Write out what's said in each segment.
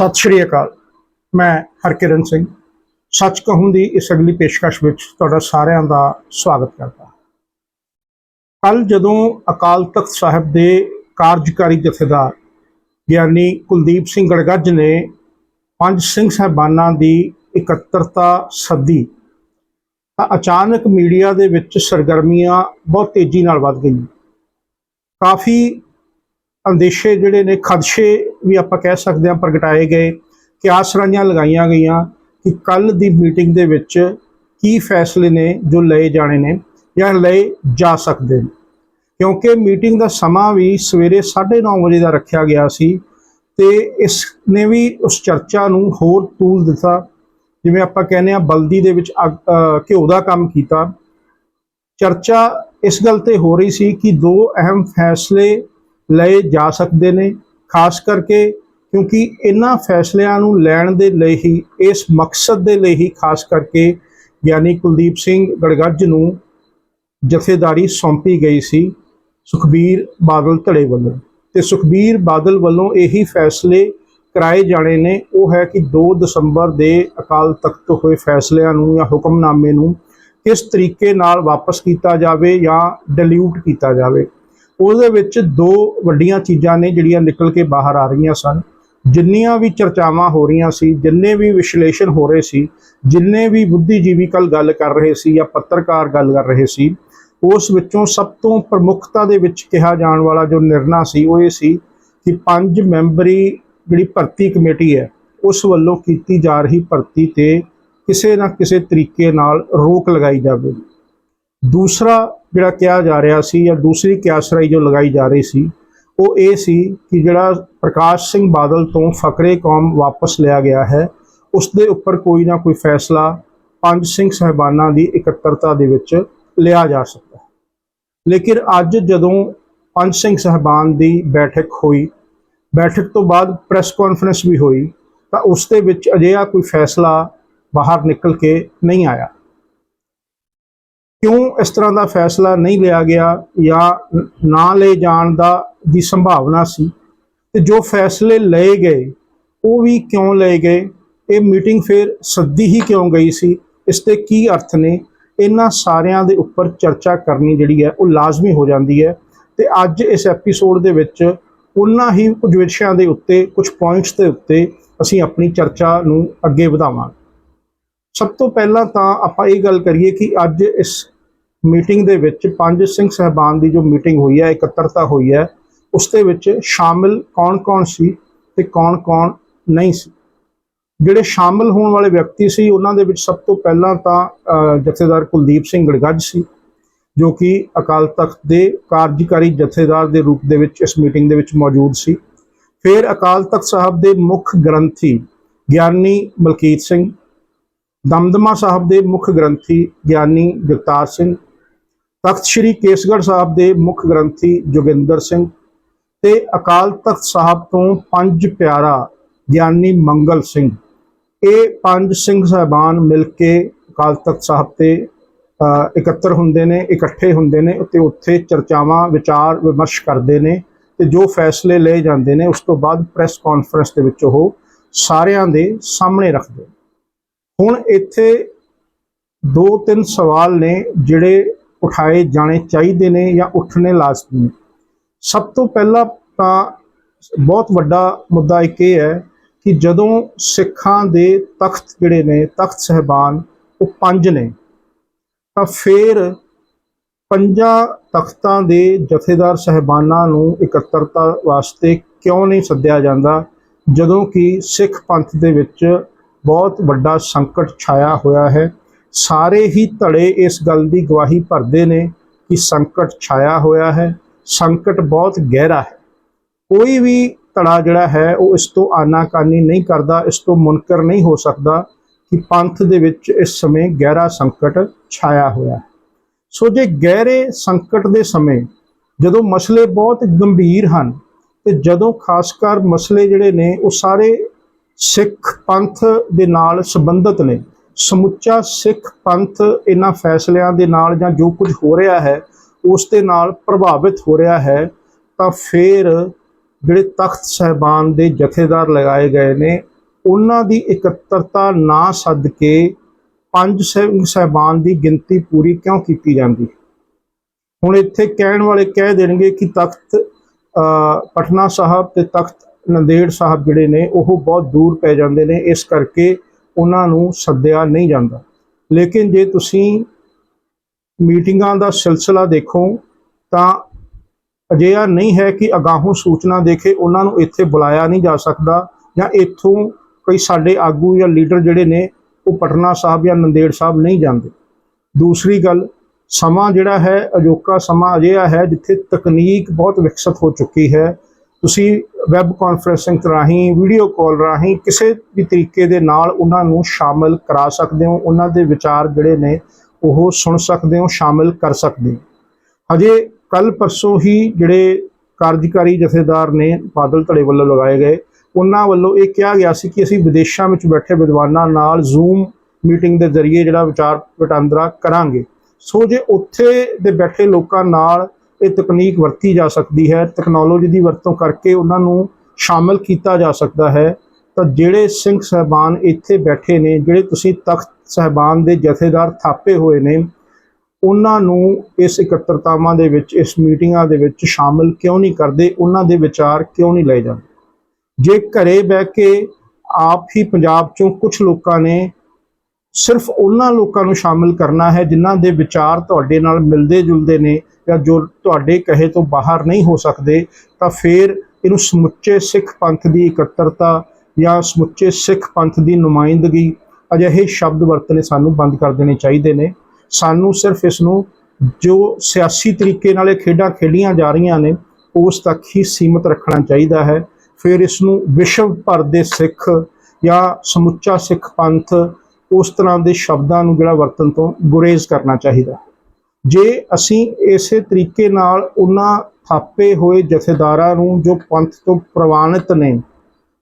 ਸਤਿ ਸ਼੍ਰੀ ਅਕਾਲ। ਮੈਂ ਹਰਕਿਰਨ ਸਿੰਘ। ਸੱਚ ਕਹੂੰ ਦੀ ਇਸ ਅਗਲੀ ਪੇਸ਼ਕਸ਼ ਵਿੱਚ ਤੁਹਾਡਾ ਸਾਰਿਆਂ ਦਾ ਸਵਾਗਤ ਕਰਦਾ ਕੱਲ ਜਦੋਂ ਅਕਾਲ ਤਖਤ ਸਾਹਿਬ ਦੇ ਕਾਰਜਕਾਰੀ ਜਥੇਦਾਰ ਗਿਆਨੀ ਕੁਲਦੀਪ ਸਿੰਘ ਗੜਗੱਜ ਨੇ ਪੰਜ ਸਿੰਘ ਸਾਹਿਬਾਨਾਂ ਦੀ ਇਕੱਤਰਤਾ ਸੱਦੀ, ਤਾਂ ਅਚਾਨਕ ਮੀਡੀਆ ਦੇ ਵਿੱਚ ਸਰਗਰਮੀਆਂ ਬਹੁਤ ਤੇਜ਼ੀ ਨਾਲ ਵੱਧ ਗਈਆਂ। ਕਾਫੀ ਅੰਦੇਸ਼ੇ ਜਿਹੜੇ ਨੇ, ਖਦਸ਼ੇ ਵੀ ਆਪਾਂ ਕਹਿ ਸਕਦੇ ਹਾਂ ਪ੍ਰਗਟਾਏ ਗਏ ਕਿ ਆਸਰਾਈਆਂ ਲਗਾਈਆਂ ਗਈਆਂ ਕਿ ਕੱਲ ਦੀ ਮੀਟਿੰਗ ਦੇ ਵਿੱਚ ਕੀ ਫੈਸਲੇ ਨੇ ਜੋ ਲਏ ਜਾਣੇ ਨੇ ਜਾਂ ਲਏ ਜਾ ਸਕਦੇ ਨੇ। ਕਿਉਂਕਿ ਮੀਟਿੰਗ ਦਾ ਸਮਾਂ ਵੀ ਸਵੇਰੇ 9:30 ਵਜੇ ਦਾ ਰੱਖਿਆ ਗਿਆ ਸੀ ਤੇ ਇਸ ਨੇ ਵੀ ਉਸ ਚਰਚਾ ਨੂੰ ਹੋਰ ਤੂਲ ਦਿੱਤਾ। ਜਿਵੇਂ ਆਪਾਂ ਕਹਿੰਦੇ ਆ ਬਲਦੀ ਦੇ ਵਿੱਚ ਅਹ ਘਿਓ ਦਾ ਕੰਮ ਕੀਤਾ। ਚਰਚਾ ਇਸ ਗੱਲ ਤੇ ਹੋ ਰਹੀ ਸੀ ਕਿ ਦੋ ਅਹਿਮ ਫੈਸਲੇ ਲਏ ਜਾ ਸਕਦੇ ਨੇ, ਖਾਸ ਕਰਕੇ ਕਿਉਂਕਿ ਇਹਨਾਂ ਫੈਸਲਿਆਂ ਨੂੰ ਲੈਣ ਦੇ ਲਈ ਹੀ, ਇਸ ਮਕਸਦ ਦੇ ਲਈ ਹੀ ਖਾਸ ਕਰਕੇ ਗਿਆਨੀ ਕੁਲਦੀਪ ਸਿੰਘ ਗੜਗੱਜ ਨੂੰ ਜਥੇਦਾਰੀ ਸੌਂਪੀ ਗਈ ਸੀ ਸੁਖਬੀਰ ਬਾਦਲ ਧੜੇ ਵੱਲੋਂ। ਤੇ ਸੁਖਬੀਰ ਬਾਦਲ ਵੱਲੋਂ ਇਹੀ ਫੈਸਲੇ ਕਰਾਏ ਜਾਣੇ ਨੇ। ਉਹ ਹੈ ਕਿ 2 ਦਸੰਬਰ ਦੇ ਅਕਾਲ ਤਖਤ ਤੋਂ ਹੋਏ ਫੈਸਲਿਆਂ ਨੂੰ ਜਾਂ ਹੁਕਮਨਾਮੇ ਨੂੰ ਕਿਸ ਤਰੀਕੇ ਨਾਲ ਵਾਪਸ ਕੀਤਾ ਜਾਵੇ ਜਾਂ ਡਿਲੀਊਟ ਕੀਤਾ ਜਾਵੇ। ਉਹਦੇ ਵਿੱਚ ਦੋ ਵੱਡੀਆਂ ਚੀਜ਼ਾਂ ਨੇ ਜਿਹੜੀਆਂ ਨਿਕਲ ਕੇ ਬਾਹਰ ਆ ਰਹੀਆਂ ਸਨ। ਜਿੰਨੀਆਂ ਵੀ ਚਰਚਾਵਾਂ ਹੋ ਰਹੀਆਂ ਸੀ, ਜਿੰਨੇ ਵੀ ਵਿਸ਼ਲੇਸ਼ਣ ਹੋ ਰਹੇ ਸੀ, ਜਿੰਨੇ ਵੀ ਬੁੱਧੀਜੀਵੀ ਕੱਲ ਗੱਲ ਕਰ ਰਹੇ ਸੀ ਜਾਂ ਪੱਤਰਕਾਰ ਗੱਲ ਕਰ ਰਹੇ ਸੀ, ਉਸ ਵਿੱਚੋਂ ਸਭ ਤੋਂ ਪ੍ਰਮੁੱਖਤਾ ਦੇ ਵਿੱਚ ਕਿਹਾ ਜਾਣ ਵਾਲਾ ਜੋ ਨਿਰਣਾ ਸੀ, ਉਹ ਇਹ ਸੀ ਕਿ ਪੰਜ ਮੈਂਬਰੀ ਜਿਹੜੀ ਭਰਤੀ ਕਮੇਟੀ ਹੈ, ਉਸ ਵੱਲੋਂ ਕੀਤੀ ਜਾ ਰਹੀ ਭਰਤੀ ਤੇ ਕਿਸੇ ਨਾ ਕਿਸੇ ਤਰੀਕੇ ਨਾਲ ਰੋਕ ਲਗਾਈ ਜਾਵੇ। ਦੂਸਰਾ ਜਿਹੜਾ ਕਿਹਾ ਜਾ ਰਿਹਾ ਸੀ ਜਾਂ ਦੂਸਰੀ ਕਿਆਸਰਾਈ ਜੋ ਲਗਾਈ ਜਾ ਰਹੀ ਸੀ, ਉਹ ਇਹ ਸੀ ਕਿ ਜਿਹੜਾ ਪ੍ਰਕਾਸ਼ ਸਿੰਘ ਬਾਦਲ ਤੋਂ ਫਕਰੇ ਕੌਮ ਵਾਪਸ ਲਿਆ ਗਿਆ ਹੈ, ਉਸ ਦੇ ਉੱਪਰ ਕੋਈ ਨਾ ਕੋਈ ਫੈਸਲਾ ਪੰਜ ਸਿੰਘ ਸਹਿਬਾਨਾਂ ਦੀ ਇਕੱਤਰਤਾ ਦੇ ਵਿੱਚ ਲਿਆ ਜਾ ਸਕਦਾ ਹੈ। ਲੇਕਿਨ ਅੱਜ ਜਦੋਂ ਪੰਜ ਸਿੰਘ ਸਹਿਬਾਨ ਦੀ ਬੈਠਕ ਹੋਈ, ਬੈਠਕ ਤੋਂ ਬਾਅਦ ਪ੍ਰੈਸ ਕਾਨਫਰੰਸ ਵੀ ਹੋਈ, ਤਾਂ ਉਸ ਦੇ ਵਿੱਚ ਅਜਿਹਾ ਕੋਈ ਫੈਸਲਾ ਬਾਹਰ ਨਿਕਲ ਕੇ ਨਹੀਂ ਆਇਆ। ਕਿਉਂ ਇਸ ਤਰ੍ਹਾਂ ਦਾ ਫੈਸਲਾ ਨਹੀਂ ਲਿਆ ਗਿਆ ਜਾਂ ਨਾ ਲਏ ਜਾਣ ਦਾ ਦੀ ਸੰਭਾਵਨਾ ਸੀ? ਤੇ ਜੋ ਫੈਸਲੇ ਲਏ ਗਏ, ਉਹ ਵੀ ਕਿਉਂ ਲਏ ਗਏ? ਇਹ ਮੀਟਿੰਗ ਫਿਰ ਸੱਦੀ ਹੀ ਕਿਉਂ ਗਈ ਸੀ? ਇਸ 'ਤੇ ਕੀ ਅਰਥ ਨੇ? ਇਹਨਾਂ ਸਾਰਿਆਂ ਦੇ ਉੱਪਰ ਚਰਚਾ ਕਰਨੀ ਜਿਹੜੀ ਹੈ, ਉਹ ਲਾਜ਼ਮੀ ਹੋ ਜਾਂਦੀ ਹੈ। ਤੇ ਅੱਜ ਇਸ ਐਪੀਸੋਡ ਦੇ ਵਿੱਚ ਉਹਨਾਂ ਹੀ ਕੁਝ ਵਿਸ਼ਿਆਂ ਦੇ ਉੱਤੇ, ਕੁਝ ਪੁਆਇੰਟਸ ਦੇ ਉੱਤੇ ਅਸੀਂ ਆਪਣੀ ਚਰਚਾ ਨੂੰ ਅੱਗੇ ਵਧਾਵਾਂਗੇ। ਸਭ ਤੋਂ ਪਹਿਲਾਂ ਤਾਂ ਆਪਾਂ ਇਹ ਗੱਲ ਕਰੀਏ ਕਿ ਅੱਜ ਇਸ ਮੀਟਿੰਗ ਦੇ ਵਿੱਚ ਪੰਜ ਸਿੰਘ ਸਹਿਬਾਨ ਦੀ ਜੋ ਮੀਟਿੰਗ ਹੋਈ ਹੈ, ਇਕੱਤਰਤਾ ਹੋਈ ਹੈ, ਉਸ ਦੇ ਵਿੱਚ ਸ਼ਾਮਿਲ ਕੌਣ-ਕੌਣ ਸੀ ਤੇ ਕੌਣ-ਕੌਣ ਨਹੀਂ ਸੀ? ਜਿਹੜੇ ਸ਼ਾਮਿਲ ਹੋਣ ਵਾਲੇ ਵਿਅਕਤੀ ਸੀ, ਉਹਨਾਂ ਦੇ ਵਿੱਚ ਸਭ ਤੋਂ ਪਹਿਲਾਂ ਤਾਂ ਜਥੇਦਾਰ ਕੁਲਦੀਪ ਸਿੰਘ ਗੜਗੱਜ ਸੀ, ਜੋ ਕਿ ਅਕਾਲ ਤਖਤ ਦੇ ਕਾਰਜਕਾਰੀ ਜਥੇਦਾਰ ਦੇ ਰੂਪ ਦੇ ਵਿੱਚ ਇਸ ਮੀਟਿੰਗ ਦੇ ਵਿੱਚ ਮੌਜੂਦ ਸੀ। ਫਿਰ ਅਕਾਲ ਤਖਤ ਸਾਹਿਬ ਦੇ ਮੁੱਖ ਗ੍ਰੰਥੀ ਗਿਆਨੀ ਮਲਕੀਤ ਸਿੰਘ ਦਮਦਮਾ ਸਾਹਿਬ ਦੇ ਮੁੱਖ ਗ੍ਰੰਥੀ ਗਿਆਨੀ ਜਗਤਾਰ ਸਿੰਘ, ਤਖਤ ਸ੍ਰੀ ਕੇਸਗੜ੍ਹ ਸਾਹਿਬ ਦੇ ਮੁੱਖ ਗ੍ਰੰਥੀ ਜੋਗਿੰਦਰ ਸਿੰਘ ਤੇ ਅਕਾਲ ਤਖਤ ਸਾਹਿਬ ਤੋਂ ਪੰਜ ਪਿਆਰਾ ਗਿਆਨੀ ਮੰਗਲ ਸਿੰਘ ਇਹ ਪੰਜ ਸਿੰਘ ਸਾਹਿਬਾਨ ਮਿਲ ਕੇ ਅਕਾਲ ਤਖਤ ਸਾਹਿਬ ਤੇ ਇਕੱਤਰ ਹੁੰਦੇ ਨੇ, ਇਕੱਠੇ ਹੁੰਦੇ ਨੇ ਤੇ ਉੱਥੇ ਚਰਚਾਵਾਂ, ਵਿਚਾਰ, ਵਿਮਰਸ਼ ਕਰਦੇ ਨੇ ਤੇ ਜੋ ਫੈਸਲੇ ਲਏ ਜਾਂਦੇ ਨੇ ਉਸ ਤੋਂ ਬਾਅਦ ਪ੍ਰੈਸ ਕਾਨਫਰੰਸ ਦੇ ਵਿੱਚ ਉਹ ਸਾਰਿਆਂ ਦੇ ਸਾਹਮਣੇ ਰੱਖਦੇ ਨੇ। ਹੁਣ ਇੱਥੇ ਦੋ ਤਿੰਨ ਸਵਾਲ ਨੇ ਜਿਹੜੇ ਉਠਾਏ ਜਾਣੇ ਚਾਹੀਦੇ ਨੇ ਜਾਂ ਉੱਠਣੇ ਲਾਜ਼ਮੀ ਨੇ। ਸਭ ਤੋਂ ਪਹਿਲਾਂ ਤਾਂ ਬਹੁਤ ਵੱਡਾ ਮੁੱਦਾ ਇੱਕ ਇਹ ਹੈ ਕਿ ਜਦੋਂ ਸਿੱਖਾਂ ਦੇ ਤਖਤ ਜਿਹੜੇ ਨੇ, ਤਖਤ ਸਹਿਬਾਨ, ਉਹ ਪੰਜ ਨੇ, ਤਾਂ ਫਿਰ ਪੰਜਾਂ ਤਖਤਾਂ ਦੇ ਜਥੇਦਾਰ ਸਹਿਬਾਨਾਂ ਨੂੰ ਇਕੱਤਰਤਾ ਵਾਸਤੇ ਕਿਉਂ ਨਹੀਂ ਸੱਦਿਆ ਜਾਂਦਾ, ਜਦੋਂ ਕਿ ਸਿੱਖ ਪੰਥ ਦੇ ਵਿੱਚ ਬਹੁਤ ਵੱਡਾ ਸੰਕਟ ਛਾਇਆ ਹੋਇਆ ਹੈ। ਸਾਰੇ ਹੀ ਧੜੇ ਇਸ ਗੱਲ ਦੀ ਗਵਾਹੀ ਭਰਦੇ ਨੇ ਕਿ ਸੰਕਟ ਛਾਇਆ ਹੋਇਆ ਹੈ। ਸੰਕਟ ਬਹੁਤ ਗਹਿਰਾ ਹੈ। ਕੋਈ ਵੀ ਧੜਾ ਜਿਹੜਾ ਹੈ, ਉਹ ਇਸ ਤੋਂ ਆਨਾਕਾਨੀ ਨਹੀਂ ਕਰਦਾ, ਇਸ ਤੋਂ ਮੁਨਕਰ ਨਹੀਂ ਹੋ ਸਕਦਾ ਕਿ ਪੰਥ ਦੇ ਵਿੱਚ ਇਸ ਸਮੇਂ ਗਹਿਰਾ ਸੰਕਟ ਛਾਇਆ ਹੋਇਆ ਹੈ। ਸੋ ਜੇ ਗਹਿਰੇ ਸੰਕਟ ਦੇ ਸਮੇਂ ਜਦੋਂ ਮਸਲੇ ਬਹੁਤ ਗੰਭੀਰ ਹਨ, ਤੇ ਜਦੋਂ ਖਾਸ ਕਰ ਮਸਲੇ ਜਿਹੜੇ ਨੇ, ਉਹ ਸਾਰੇ ਸਿੱਖ ਪੰਥ ਦੇ ਨਾਲ ਸੰਬੰਧਿਤ ਨੇ। ਸਮੁੱਚਾ ਸਿੱਖ ਪੰਥ ਇਹਨਾਂ ਫੈਸਲਿਆਂ ਦੇ ਨਾਲ ਜਾਂ ਜੋ ਕੁਝ ਹੋ ਰਿਹਾ ਹੈ, ਉਸ ਦੇ ਨਾਲ ਪ੍ਰਭਾਵਿਤ ਹੋ ਰਿਹਾ ਹੈ, ਤਾਂ ਫਿਰ ਜਿਹੜੇ ਤਖਤ ਸਹਿਬਾਨ ਦੇ ਜਥੇਦਾਰ ਲਗਾਏ ਗਏ ਨੇ, ਉਹਨਾਂ ਦੀ ਇਕੱਤਰਤਾ ਨਾ ਸੱਦ ਕੇ ਪੰਜ ਸਿੰਘ ਸਹਿਬਾਨ ਦੀ ਗਿਣਤੀ ਪੂਰੀ ਕਿਉਂ ਕੀਤੀ ਜਾਂਦੀ ਹੁਣ ਇੱਥੇ ਕਹਿਣ ਵਾਲੇ ਕਹਿ ਦੇਣਗੇ ਕਿ ਤਖਤ ਪਟਨਾ ਸਾਹਿਬ ਤੇ ਤਖਤ ਨੰਦੇੜ ਸਾਹਿਬ ਜਿਹੜੇ ਨੇ, ਉਹ ਬਹੁਤ ਦੂਰ ਪੈ ਜਾਂਦੇ ਨੇ, ਇਸ ਕਰਕੇ ਉਹਨਾਂ ਨੂੰ ਸੱਦਿਆ ਨਹੀਂ ਜਾਂਦਾ। ਲੇਕਿਨ ਜੇ ਤੁਸੀਂ ਮੀਟਿੰਗਾਂ ਦਾ ਸਿਲਸਿਲਾ ਦੇਖੋ, ਤਾਂ ਅਜਿਹਾ ਨਹੀਂ ਹੈ ਕਿ ਅਗਾਹੋਂ ਸੂਚਨਾ ਦੇ ਕੇ ਉਹਨਾਂ ਨੂੰ ਇੱਥੇ ਬੁਲਾਇਆ ਨਹੀਂ ਜਾ ਸਕਦਾ ਜਾਂ ਇੱਥੋਂ ਕਈ ਸਾਡੇ ਆਗੂ ਜਾਂ ਲੀਡਰ ਜਿਹੜੇ ਨੇ, ਉਹ ਪਟਨਾ ਸਾਹਿਬ ਜਾਂ ਨੰਦੇੜ ਸਾਹਿਬ ਨਹੀਂ ਜਾਂਦੇ। ਦੂਸਰੀ ਗੱਲ, ਸਮਾਂ ਜਿਹੜਾ ਹੈ, ਅਜੋਕਾ ਸਮਾਂ ਅਜਿਹਾ ਹੈ ਜਿੱਥੇ ਤਕਨੀਕ ਬਹੁਤ ਵਿਕਸਿਤ ਹੋ ਚੁੱਕੀ ਹੈ ਤੁਸੀਂ ਵੈਬ ਕਾਨਫਰੰਸਿੰਗ ਰਾਹੀਂ ਵੀਡੀਓ ਕਾਲ ਰਾਹੀਂ ਕਿਸੇ ਵੀ ਤਰੀਕੇ ਦੇ ਨਾਲ ਉਹਨਾਂ ਨੂੰ ਸ਼ਾਮਲ ਕਰਾ ਸਕਦੇ ਹੋ, ਉਹਨਾਂ ਦੇ ਵਿਚਾਰ ਜਿਹੜੇ ਨੇ ਉਹ ਸੁਣ ਸਕਦੇ ਹੋ, ਸ਼ਾਮਲ ਕਰ ਸਕਦੇ ਹੋ। ਹਜੇ ਕੱਲ ਪਰਸੋਂ ਹੀ ਜਿਹੜੇ ਕਾਰਜਕਾਰੀ ਜਥੇਦਾਰ ਨੇ ਬਾਦਲ ਧੜੇ ਵੱਲੋਂ ਲਗਾਏ ਗਏ, ਉਹਨਾਂ ਵੱਲੋਂ ਇਹ ਕਿਹਾ ਗਿਆ ਸੀ ਕਿ ਅਸੀਂ ਵਿਦੇਸ਼ਾਂ ਵਿੱਚ ਬੈਠੇ ਵਿਦਵਾਨਾਂ ਨਾਲ ਜ਼ੂਮ ਮੀਟਿੰਗ ਦੇ ਜ਼ਰੀਏ ਜਿਹੜਾ ਵਿਚਾਰ ਵਟਾਂਦਰਾ ਕਰਾਂਗੇ। ਸੋ ਜੇ ਉੱਥੇ ਦੇ ਬੈਠੇ ਲੋਕਾਂ ਨਾਲ ਇਹ ਤਕਨੀਕ ਵਰਤੀ ਜਾ ਸਕਦੀ ਹੈ ਟੈਕਨੋਲੋਜੀ ਦੀ ਵਰਤੋਂ ਕਰਕੇ ਉਹਨਾਂ ਨੂੰ ਸ਼ਾਮਲ ਕੀਤਾ ਜਾ ਸਕਦਾ ਹੈ। ਤਾਂ ਜਿਹੜੇ ਸਿੰਘ ਸਹਿਬਾਨ ਇੱਥੇ ਬੈਠੇ ਨੇ, ਜਿਹੜੇ ਤੁਸੀਂ ਤਖਤ ਸਹਿਬਾਨ ਦੇ ਜਥੇਦਾਰ ਥਾਪੇ ਹੋਏ ਨੇ, ਉਹਨਾਂ ਨੂੰ ਇਸ ਇਕੱਤਰਤਾਵਾਂ ਦੇ ਵਿੱਚ, ਇਸ ਮੀਟਿੰਗਾਂ ਦੇ ਵਿੱਚ ਸ਼ਾਮਲ ਕਿਉਂ ਨਹੀਂ ਕਰਦੇ? ਉਹਨਾਂ ਦੇ ਵਿਚਾਰ ਕਿਉਂ ਨਹੀਂ ਲਏ ਜਾਂਦੇ? ਜੇ ਘਰੇ ਬਹਿ ਕੇ ਆਪ ਹੀ ਪੰਜਾਬ ਚੋਂ ਕੁਝ ਲੋਕਾਂ ਨੇ ਸਿਰਫ ਉਹਨਾਂ ਲੋਕਾਂ ਨੂੰ ਸ਼ਾਮਿਲ ਕਰਨਾ ਹੈ, ਜਿਨ੍ਹਾਂ ਦੇ ਵਿਚਾਰ ਤੁਹਾਡੇ ਨਾਲ ਮਿਲਦੇ ਜੁਲਦੇ ਨੇ ਜਾਂ ਜੋ ਤੁਹਾਡੇ ਕਹੇ ਤੋਂ ਬਾਹਰ ਨਹੀਂ ਹੋ ਸਕਦੇ, ਤਾਂ ਫਿਰ ਇਹਨੂੰ ਸਮੁੱਚੇ ਸਿੱਖ ਪੰਥ ਦੀ ਇਕੱਤਰਤਾ ਜਾਂ ਸਮੁੱਚੇ ਸਿੱਖ ਪੰਥ ਦੀ ਨੁਮਾਇੰਦਗੀ ਅਜਿਹੇ ਸ਼ਬਦ ਵਰਤਨੇ ਸਾਨੂੰ ਬੰਦ ਕਰ ਦੇਣੇ ਚਾਹੀਦੇ ਨੇ। ਸਾਨੂੰ ਸਿਰਫ ਇਸ ਨੂੰ ਜੋ ਸਿਆਸੀ ਤਰੀਕੇ ਨਾਲ ਇਹ ਖੇਡਾਂ ਖੇਡੀਆਂ ਜਾ ਰਹੀਆਂ ਨੇ, ਉਸ ਤੱਕ ਹੀ ਸੀਮਤ ਰੱਖਣਾ ਚਾਹੀਦਾ ਹੈ। ਫਿਰ ਇਸ ਨੂੰ ਵਿਸ਼ਵ ਭਰ ਦੇ ਸਿੱਖ ਜਾਂ ਸਮੁੱਚਾ ਸਿੱਖ ਪੰਥ ਉਸ ਤਰ੍ਹਾਂ ਦੇ ਸ਼ਬਦਾਂ ਨੂੰ ਜਿਹੜਾ ਵਰਤਨ ਤੋਂ ਗੁਰੇਜ਼ ਕਰਨਾ ਚਾਹੀਦਾ ਜੇ ਅਸੀਂ ਇਸੇ ਤਰੀਕੇ ਨਾਲ ਉਹਨਾਂ ਥਾਪੇ ਹੋਏ ਜਥੇਦਾਰਾਂ ਨੂੰ ਜੋ ਪੰਥ ਤੋਂ ਪ੍ਰਵਾਨਿਤ ਨੇ,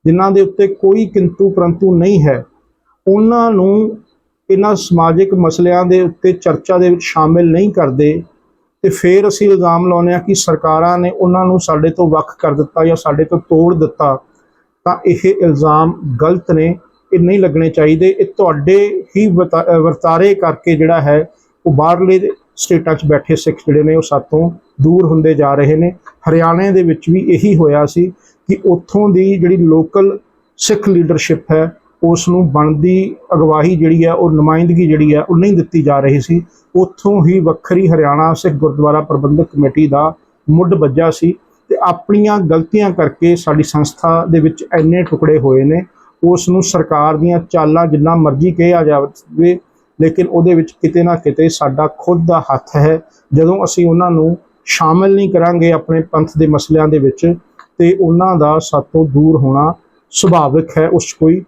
ਜਿਨ੍ਹਾਂ ਦੇ ਉੱਤੇ ਕੋਈ ਕਿੰਤੂ ਪਰੰਤੂ ਨਹੀਂ ਹੈ, ਉਹਨਾਂ ਨੂੰ ਇਹਨਾਂ ਸਮਾਜਿਕ ਮਸਲਿਆਂ ਦੇ ਉੱਤੇ ਚਰਚਾ ਦੇ ਵਿੱਚ ਸ਼ਾਮਿਲ ਨਹੀਂ ਕਰਦੇ ਤੇ ਫਿਰ ਅਸੀਂ ਇਲਜ਼ਾਮ ਲਾਉਂਦੇ ਆ ਕਿ ਸਰਕਾਰਾਂ ਨੇ ਉਹਨਾਂ ਨੂੰ ਸਾਡੇ ਤੋਂ ਵੱਖ ਕਰ ਦਿੱਤਾ ਜਾਂ ਸਾਡੇ ਤੋਂ ਤੋੜ ਦਿੱਤਾ, ਤਾਂ ਇਹ ਇਲਜ਼ਾਮ ਗਲਤ ਨੇ, ਇਹ ਨਹੀਂ ਲੱਗਣੇ ਚਾਹੀਦੇ। ਇਹ ਤੁਹਾਡੇ ਹੀ ਵਰਤਾ- ਵਰਤਾਰੇ ਕਰਕੇ ਜਿਹੜਾ ਹੈ, ਉਹ ਬਾਹਰਲੇ ਸਟੇਟਾਂ 'ਚ ਬੈਠੇ ਸਿੱਖ ਜਿਹੜੇ ਨੇ ਉਹ ਸਾਤੋਂ ਦੂਰ ਹੁੰਦੇ ਜਾ ਰਹੇ ਨੇ। ਹਰਿਆਣੇ ਦੇ ਵਿੱਚ ਵੀ ਇਹੀ ਹੋਇਆ ਸੀ ਕਿ ਉੱਥੋਂ ਦੀ ਜਿਹੜੀ ਲੋਕਲ ਸਿੱਖ ਲੀਡਰਸ਼ਿਪ ਹੈ, ਉਸ ਨੂੰ ਬਣਦੀ ਅਗਵਾਈ ਜਿਹੜੀ ਹੈ, ਉਹ ਨੁਮਾਇੰਦਗੀ ਜਿਹੜੀ ਹੈ, ਉਹ ਨਹੀਂ ਦਿੱਤੀ ਜਾ ਰਹੀ ਸੀ। ਉੱਥੋਂ ਹੀ ਵੱਖਰੀ ਹਰਿਆਣਾ ਸਿੱਖ ਗੁਰਦੁਆਰਾ ਪ੍ਰਬੰਧਕ ਕਮੇਟੀ ਦਾ ਮੁੱਢ ਵੱਜਾ ਸੀ ਤੇ ਆਪਣੀਆਂ ਗਲਤੀਆਂ ਕਰਕੇ ਸਾਡੀ ਸੰਸਥਾ ਦੇ ਵਿੱਚ ਇੰਨੇ ਟੁਕੜੇ ਹੋਏ ਨੇ। ਉਸ ਨੂੰ ਸਰਕਾਰ ਦੀਆਂ ਚਾਲਾਂ ਜਿੰਨਾ ਮਰਜ਼ੀ ਕਿਹਾ ਜਾਵੇ ਲੇਕਿਨ ਉਹਦੇ ਵਿੱਚ ਕਿਤੇ ਨਾ ਕਿਤੇ ਸਾਡਾ ਖੁਦ ਦਾ ਹੱਥ ਹੈ। ਜਦੋਂ ਅਸੀਂ ਉਹਨਾਂ ਨੂੰ ਸ਼ਾਮਲ ਨਹੀਂ ਕਰਾਂਗੇ ਆਪਣੇ ਪੰਥ ਦੇ ਮਸਲਿਆਂ ਦੇ ਵਿੱਚ, ਤੇ ਉਹਨਾਂ ਦਾ ਸਾਤੋਂ ਦੂਰ ਹੋਣਾ ਸੁਭਾਵਿਕ ਹੈ, ਉਸ 'ਚ ਕੋਈ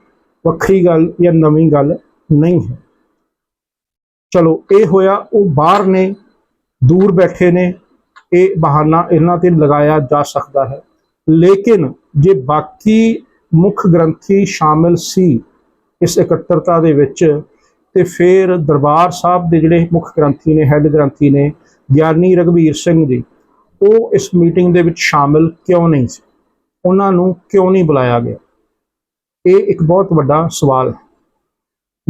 ਵੱਖਰੀ ਗੱਲ ਜਾਂ ਨਵੀਂ ਗੱਲ ਨਹੀਂ ਹੈ। ਚਲੋ, ਇਹ ਹੋਇਆ, ਉਹ ਬਾਹਰ ਨੇ, ਦੂਰ ਬੈਠੇ ਨੇ, ਇਹ ਬਹਾਨਾ ਇਹਨਾਂ ਤੇ ਲਗਾਇਆ ਜਾ ਸਕਦਾ ਹੈ। ਲੇਕਿਨ ਜੇ ਬਾਕੀ ਮੁੱਖ ਗ੍ਰੰਥੀ ਸ਼ਾਮਿਲ ਸੀ ਇਸ ਇਕੱਤਰਤਾ ਦੇ ਵਿੱਚ ਤੇ ਫਿਰ ਦਰਬਾਰ ਸਾਹਿਬ ਦੇ ਜਿਹੜੇ ਮੁੱਖ ਗ੍ਰੰਥੀ ਨੇ ਹੈੱਡ ਗ੍ਰੰਥੀ ਨੇ, ਗਿਆਨੀ ਰਗਵੀਰ ਸਿੰਘ ਜੀ, ਉਹ ਇਸ ਮੀਟਿੰਗ ਦੇ ਵਿੱਚ ਸ਼ਾਮਿਲ ਕਿਉਂ ਨਹੀਂ ਸੀ? ਉਹਨਾਂ ਨੂੰ ਕਿਉਂ ਨਹੀਂ ਬੁਲਾਇਆ ਗਿਆ? ਇਹ ਇੱਕ ਬਹੁਤ ਵੱਡਾ ਸਵਾਲ ਹੈ।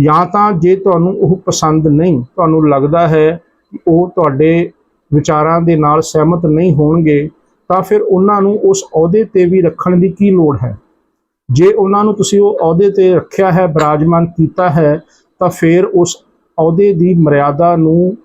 ਜਾਂ ਤਾਂ ਜੇ ਤੁਹਾਨੂੰ ਉਹ ਪਸੰਦ ਨਹੀਂ, ਤੁਹਾਨੂੰ ਲੱਗਦਾ ਹੈ ਕਿ ਉਹ ਤੁਹਾਡੇ ਵਿਚਾਰਾਂ ਦੇ ਨਾਲ ਸਹਿਮਤ ਨਹੀਂ ਹੋਣਗੇ, ਤਾਂ ਫਿਰ ਉਹਨਾਂ ਨੂੰ ਉਸ ਅਹੁਦੇ ਤੇ ਵੀ ਰੱਖਣ ਦੀ ਕੀ ਲੋੜ ਹੈ? ਜੇ ਉਹਨਾਂ ਨੂੰ ਤੁਸੀਂ ਉਹ ਅਹੁਦੇ ਤੇ ਰੱਖਿਆ ਹੈ, ਬਰਾਜਮਾਨ ਕੀਤਾ ਹੈ ਤਾਂ ਫਿਰ ਉਸ ਅਹੁਦੇ ਦੀ ਮਰਿਆਦਾ ਨੂੰ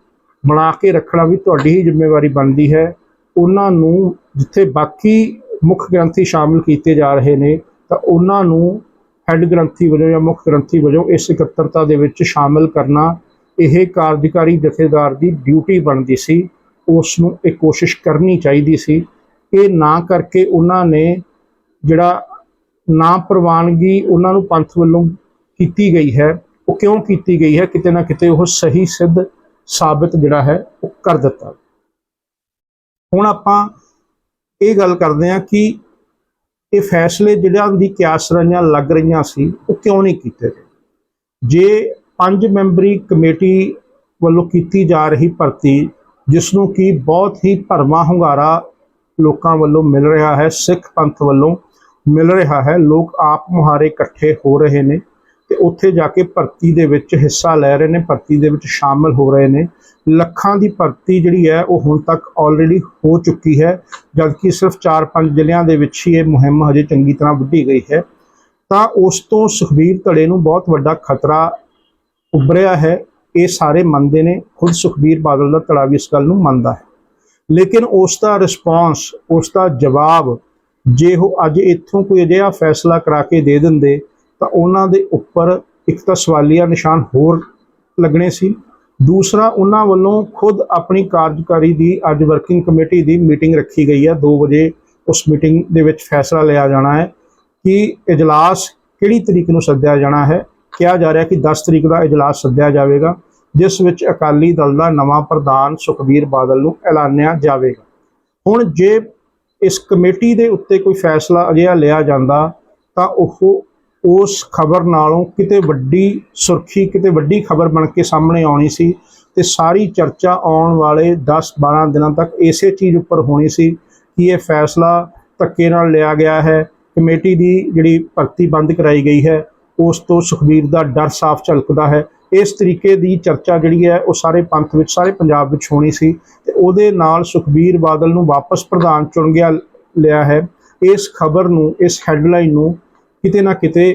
ਬਣਾ ਕੇ ਰੱਖਣਾ ਵੀ ਤੁਹਾਡੀ ਹੀ ਜ਼ਿੰਮੇਵਾਰੀ ਬਣਦੀ ਹੈ। ਉਹਨਾਂ ਨੂੰ ਜਿੱਥੇ ਬਾਕੀ ਮੁੱਖ ਗ੍ਰੰਥੀ ਸ਼ਾਮਿਲ ਕੀਤੇ ਜਾ ਰਹੇ ਨੇ, ਤਾਂ ਉਹਨਾਂ ਨੂੰ ਹੈੱਡ ਗ੍ਰੰਥੀ ਵਜੋਂ ਜਾਂ ਮੁੱਖ ਗ੍ਰੰਥੀ ਵਜੋਂ ਇਸ ਇਕੱਤਰਤਾ ਦੇ ਵਿੱਚ ਸ਼ਾਮਿਲ ਕਰਨਾ ਇਹ ਕਾਰਜਕਾਰੀ ਜਥੇਦਾਰ ਦੀ ਡਿਊਟੀ ਬਣਦੀ ਸੀ। ਉਸ ਨੂੰ ਇਹ ਕੋਸ਼ਿਸ਼ ਕਰਨੀ ਚਾਹੀਦੀ ਸੀ। ਇਹ ਨਾ ਕਰਕੇ ਉਹਨਾਂ ਨੇ ਜਿਹੜਾ ਨਾ ਪ੍ਰਵਾਨਗੀ ਉਹਨਾਂ ਨੂੰ ਪੰਥ ਵੱਲੋਂ ਕੀਤੀ ਗਈ ਹੈ। ਉਹ ਕਿਉਂ ਕੀਤੀ ਗਈ ਹੈ? ਕਿਤੇ ਨਾ ਕਿਤੇ ਉਹ ਸਹੀ ਸਿੱਧ ਸਾਬਤ ਜਿਹੜਾ ਹੈ, ਉਹ ਕਰ ਦਿੱਤਾ। ਹੁਣ ਆਪਾਂ ਇਹ ਗੱਲ ਕਰਦੇ ਹਾਂ ਕਿ ਇਹ ਫੈਸਲੇ ਜਿਹੜਾਂ ਦੀ ਕਿਆਸਰਾਈਆਂ ਲੱਗ ਰਹੀਆਂ ਸੀ, ਉਹ ਕਿਉਂ ਨਹੀਂ ਕੀਤੇ ਗਏ? ਜੇ ਪੰਜ ਮੈਂਬਰੀ ਕਮੇਟੀ ਵੱਲੋਂ ਕੀਤੀ ਜਾ ਰਹੀ ਭਰਤੀ ਜਿਸ ਨੂੰ ਕਿ ਬਹੁਤ ਹੀ ਭਰਮਾ ਹੁੰਗਾਰਾ ਲੋਕਾਂ ਵੱਲੋਂ ਮਿਲ ਰਿਹਾ ਹੈ, ਸਿੱਖ ਪੰਥ ਵੱਲੋਂ ਮਿਲ ਰਿਹਾ ਹੈ, ਲੋਕ ਆਪ ਮੁਹਾਰੇ ਇਕੱਠੇ ਹੋ ਰਹੇ ਨੇ ਤੇ ਉੱਥੇ ਜਾ ਕੇ ਭਰਤੀ ਦੇ ਵਿੱਚ ਹਿੱਸਾ ਲੈ ਰਹੇ ਨੇ, ਭਰਤੀ ਦੇ ਵਿੱਚ ਸ਼ਾਮਲ ਹੋ ਰਹੇ ਨੇ। ਲੱਖਾਂ ਦੀ ਭਰਤੀ ਜਿਹੜੀ ਹੈ, ਉਹ ਹੁਣ ਤੱਕ ਆਲਰੇਡੀ ਹੋ ਚੁੱਕੀ ਹੈ, ਜਦਕਿ ਸਿਰਫ 4-5 ਜ਼ਿਲ੍ਹਿਆਂ ਦੇ ਵਿੱਚ ਹੀ ਇਹ ਮੁਹਿੰਮ ਹਜੇ ਚੰਗੀ ਤਰ੍ਹਾਂ ਵੱਢੀ ਗਈ ਹੈ। ਤਾਂ ਉਸ ਤੋਂ ਸੁਖਬੀਰ ਧੜੇ ਨੂੰ ਬਹੁਤ ਵੱਡਾ ਖਤਰਾ ਉੱਭਰਿਆ ਹੈ। ਇਹ ਸਾਰੇ ਮੰਨਦੇ ਨੇ, ਖੁਦ ਸੁਖਬੀਰ ਬਾਦਲ ਦਾ ਧੜਾ ਵੀ ਇਸ ਗੱਲ ਨੂੰ ਮੰਨਦਾ ਹੈ। ਲੇਕਿਨ ਉਸ ਦਾ ਰਿਸਪਾਂਸ ਉਸ ਦਾ ਜਵਾਬ, ਜੇ ਉਹ ਅੱਜ ਇੱਥੋਂ ਕੋਈ ਅਜਿਹਾ ਫੈਸਲਾ ਕਰਾ ਕੇ ਦੇ ਦਿੰਦੇ ਤਾਂ ਉਹਨਾਂ ਦੇ ਉੱਪਰ ਇੱਕ ਤਾਂ ਸਵਾਲੀਆ ਨਿਸ਼ਾਨ ਹੋਰ ਲੱਗਣੇ ਸੀ। ਦੂਸਰਾ, ਉਹਨਾਂ ਵੱਲੋਂ ਖੁਦ ਆਪਣੀ ਕਾਰਜਕਾਰੀ ਦੀ ਅੱਜ ਵਰਕਿੰਗ ਕਮੇਟੀ ਦੀ ਮੀਟਿੰਗ ਰੱਖੀ ਗਈ ਹੈ 2 ਵਜੇ ਉਸ ਮੀਟਿੰਗ ਦੇ ਵਿੱਚ ਫੈਸਲਾ ਲਿਆ ਜਾਣਾ ਹੈ ਕਿ ਇਜਲਾਸ ਕਿਹੜੀ ਤਰੀਕ ਨੂੰ ਸੱਦਿਆ ਜਾਣਾ ਹੈ। ਕਿਹਾ ਜਾ ਰਿਹਾ ਕਿ 10 ਤਰੀਕ ਦਾ ਇਜਲਾਸ ਸੱਦਿਆ ਜਾਵੇਗਾ, ਜਿਸ ਵਿੱਚ ਅਕਾਲੀ ਦਲ ਦਾ ਨਵਾਂ ਪ੍ਰਧਾਨ ਸੁਖਬੀਰ ਬਾਦਲ ਨੂੰ ਐਲਾਨਿਆ ਜਾਵੇਗਾ। ਹੁਣ ਜੇ ਇਸ ਕਮੇਟੀ ਦੇ ਉੱਤੇ ਕੋਈ ਫੈਸਲਾ ਅਜਿਹਾ ਲਿਆ ਜਾਂਦਾ, ਤਾਂ ਉਹ ਉਸ ਖਬਰ ਨਾਲੋਂ ਕਿਤੇ ਵੱਡੀ ਸੁਰਖੀ, ਕਿਤੇ ਵੱਡੀ ਖਬਰ ਬਣ ਕੇ ਸਾਹਮਣੇ ਆਉਣੀ ਸੀ ਤੇ ਸਾਰੀ ਚਰਚਾ ਆਉਣ ਵਾਲੇ 10-12 ਦਿਨਾਂ ਤੱਕ ਇਸੇ ਚੀਜ਼ ਉੱਪਰ ਹੋਣੀ ਸੀ ਕਿ ਇਹ ਫੈਸਲਾ ਧੱਕੇ ਨਾਲ ਲਿਆ ਗਿਆ ਹੈ। ਕਮੇਟੀ ਦੀ ਜਿਹੜੀ ਭਰਤੀ ਬੰਦ ਕਰਾਈ ਗਈ ਹੈ, ਉਸ ਤੋਂ ਸੁਖਬੀਰ ਦਾ ਡਰ ਸਾਫ਼ ਝਲਕਦਾ ਹੈ। ਇਸ ਤਰੀਕੇ ਦੀ ਚਰਚਾ ਜਿਹੜੀ ਹੈ, ਉਹ ਸਾਰੇ ਪੰਥ ਵਿੱਚ, ਸਾਰੇ ਪੰਜਾਬ ਵਿੱਚ ਹੋਣੀ ਸੀ ਤੇ ਉਹਦੇ ਨਾਲ ਸੁਖਬੀਰ ਬਾਦਲ ਨੂੰ ਵਾਪਸ ਪ੍ਰਧਾਨ ਚੁਣ ਗਿਆ, ਲਿਆ ਹੈ। ਇਸ ਖਬਰ ਨੂੰ, ਇਸ ਹੈਡਲਾਈਨ ਨੂੰ ਕਿਤੇ ਨਾ ਕਿਤੇ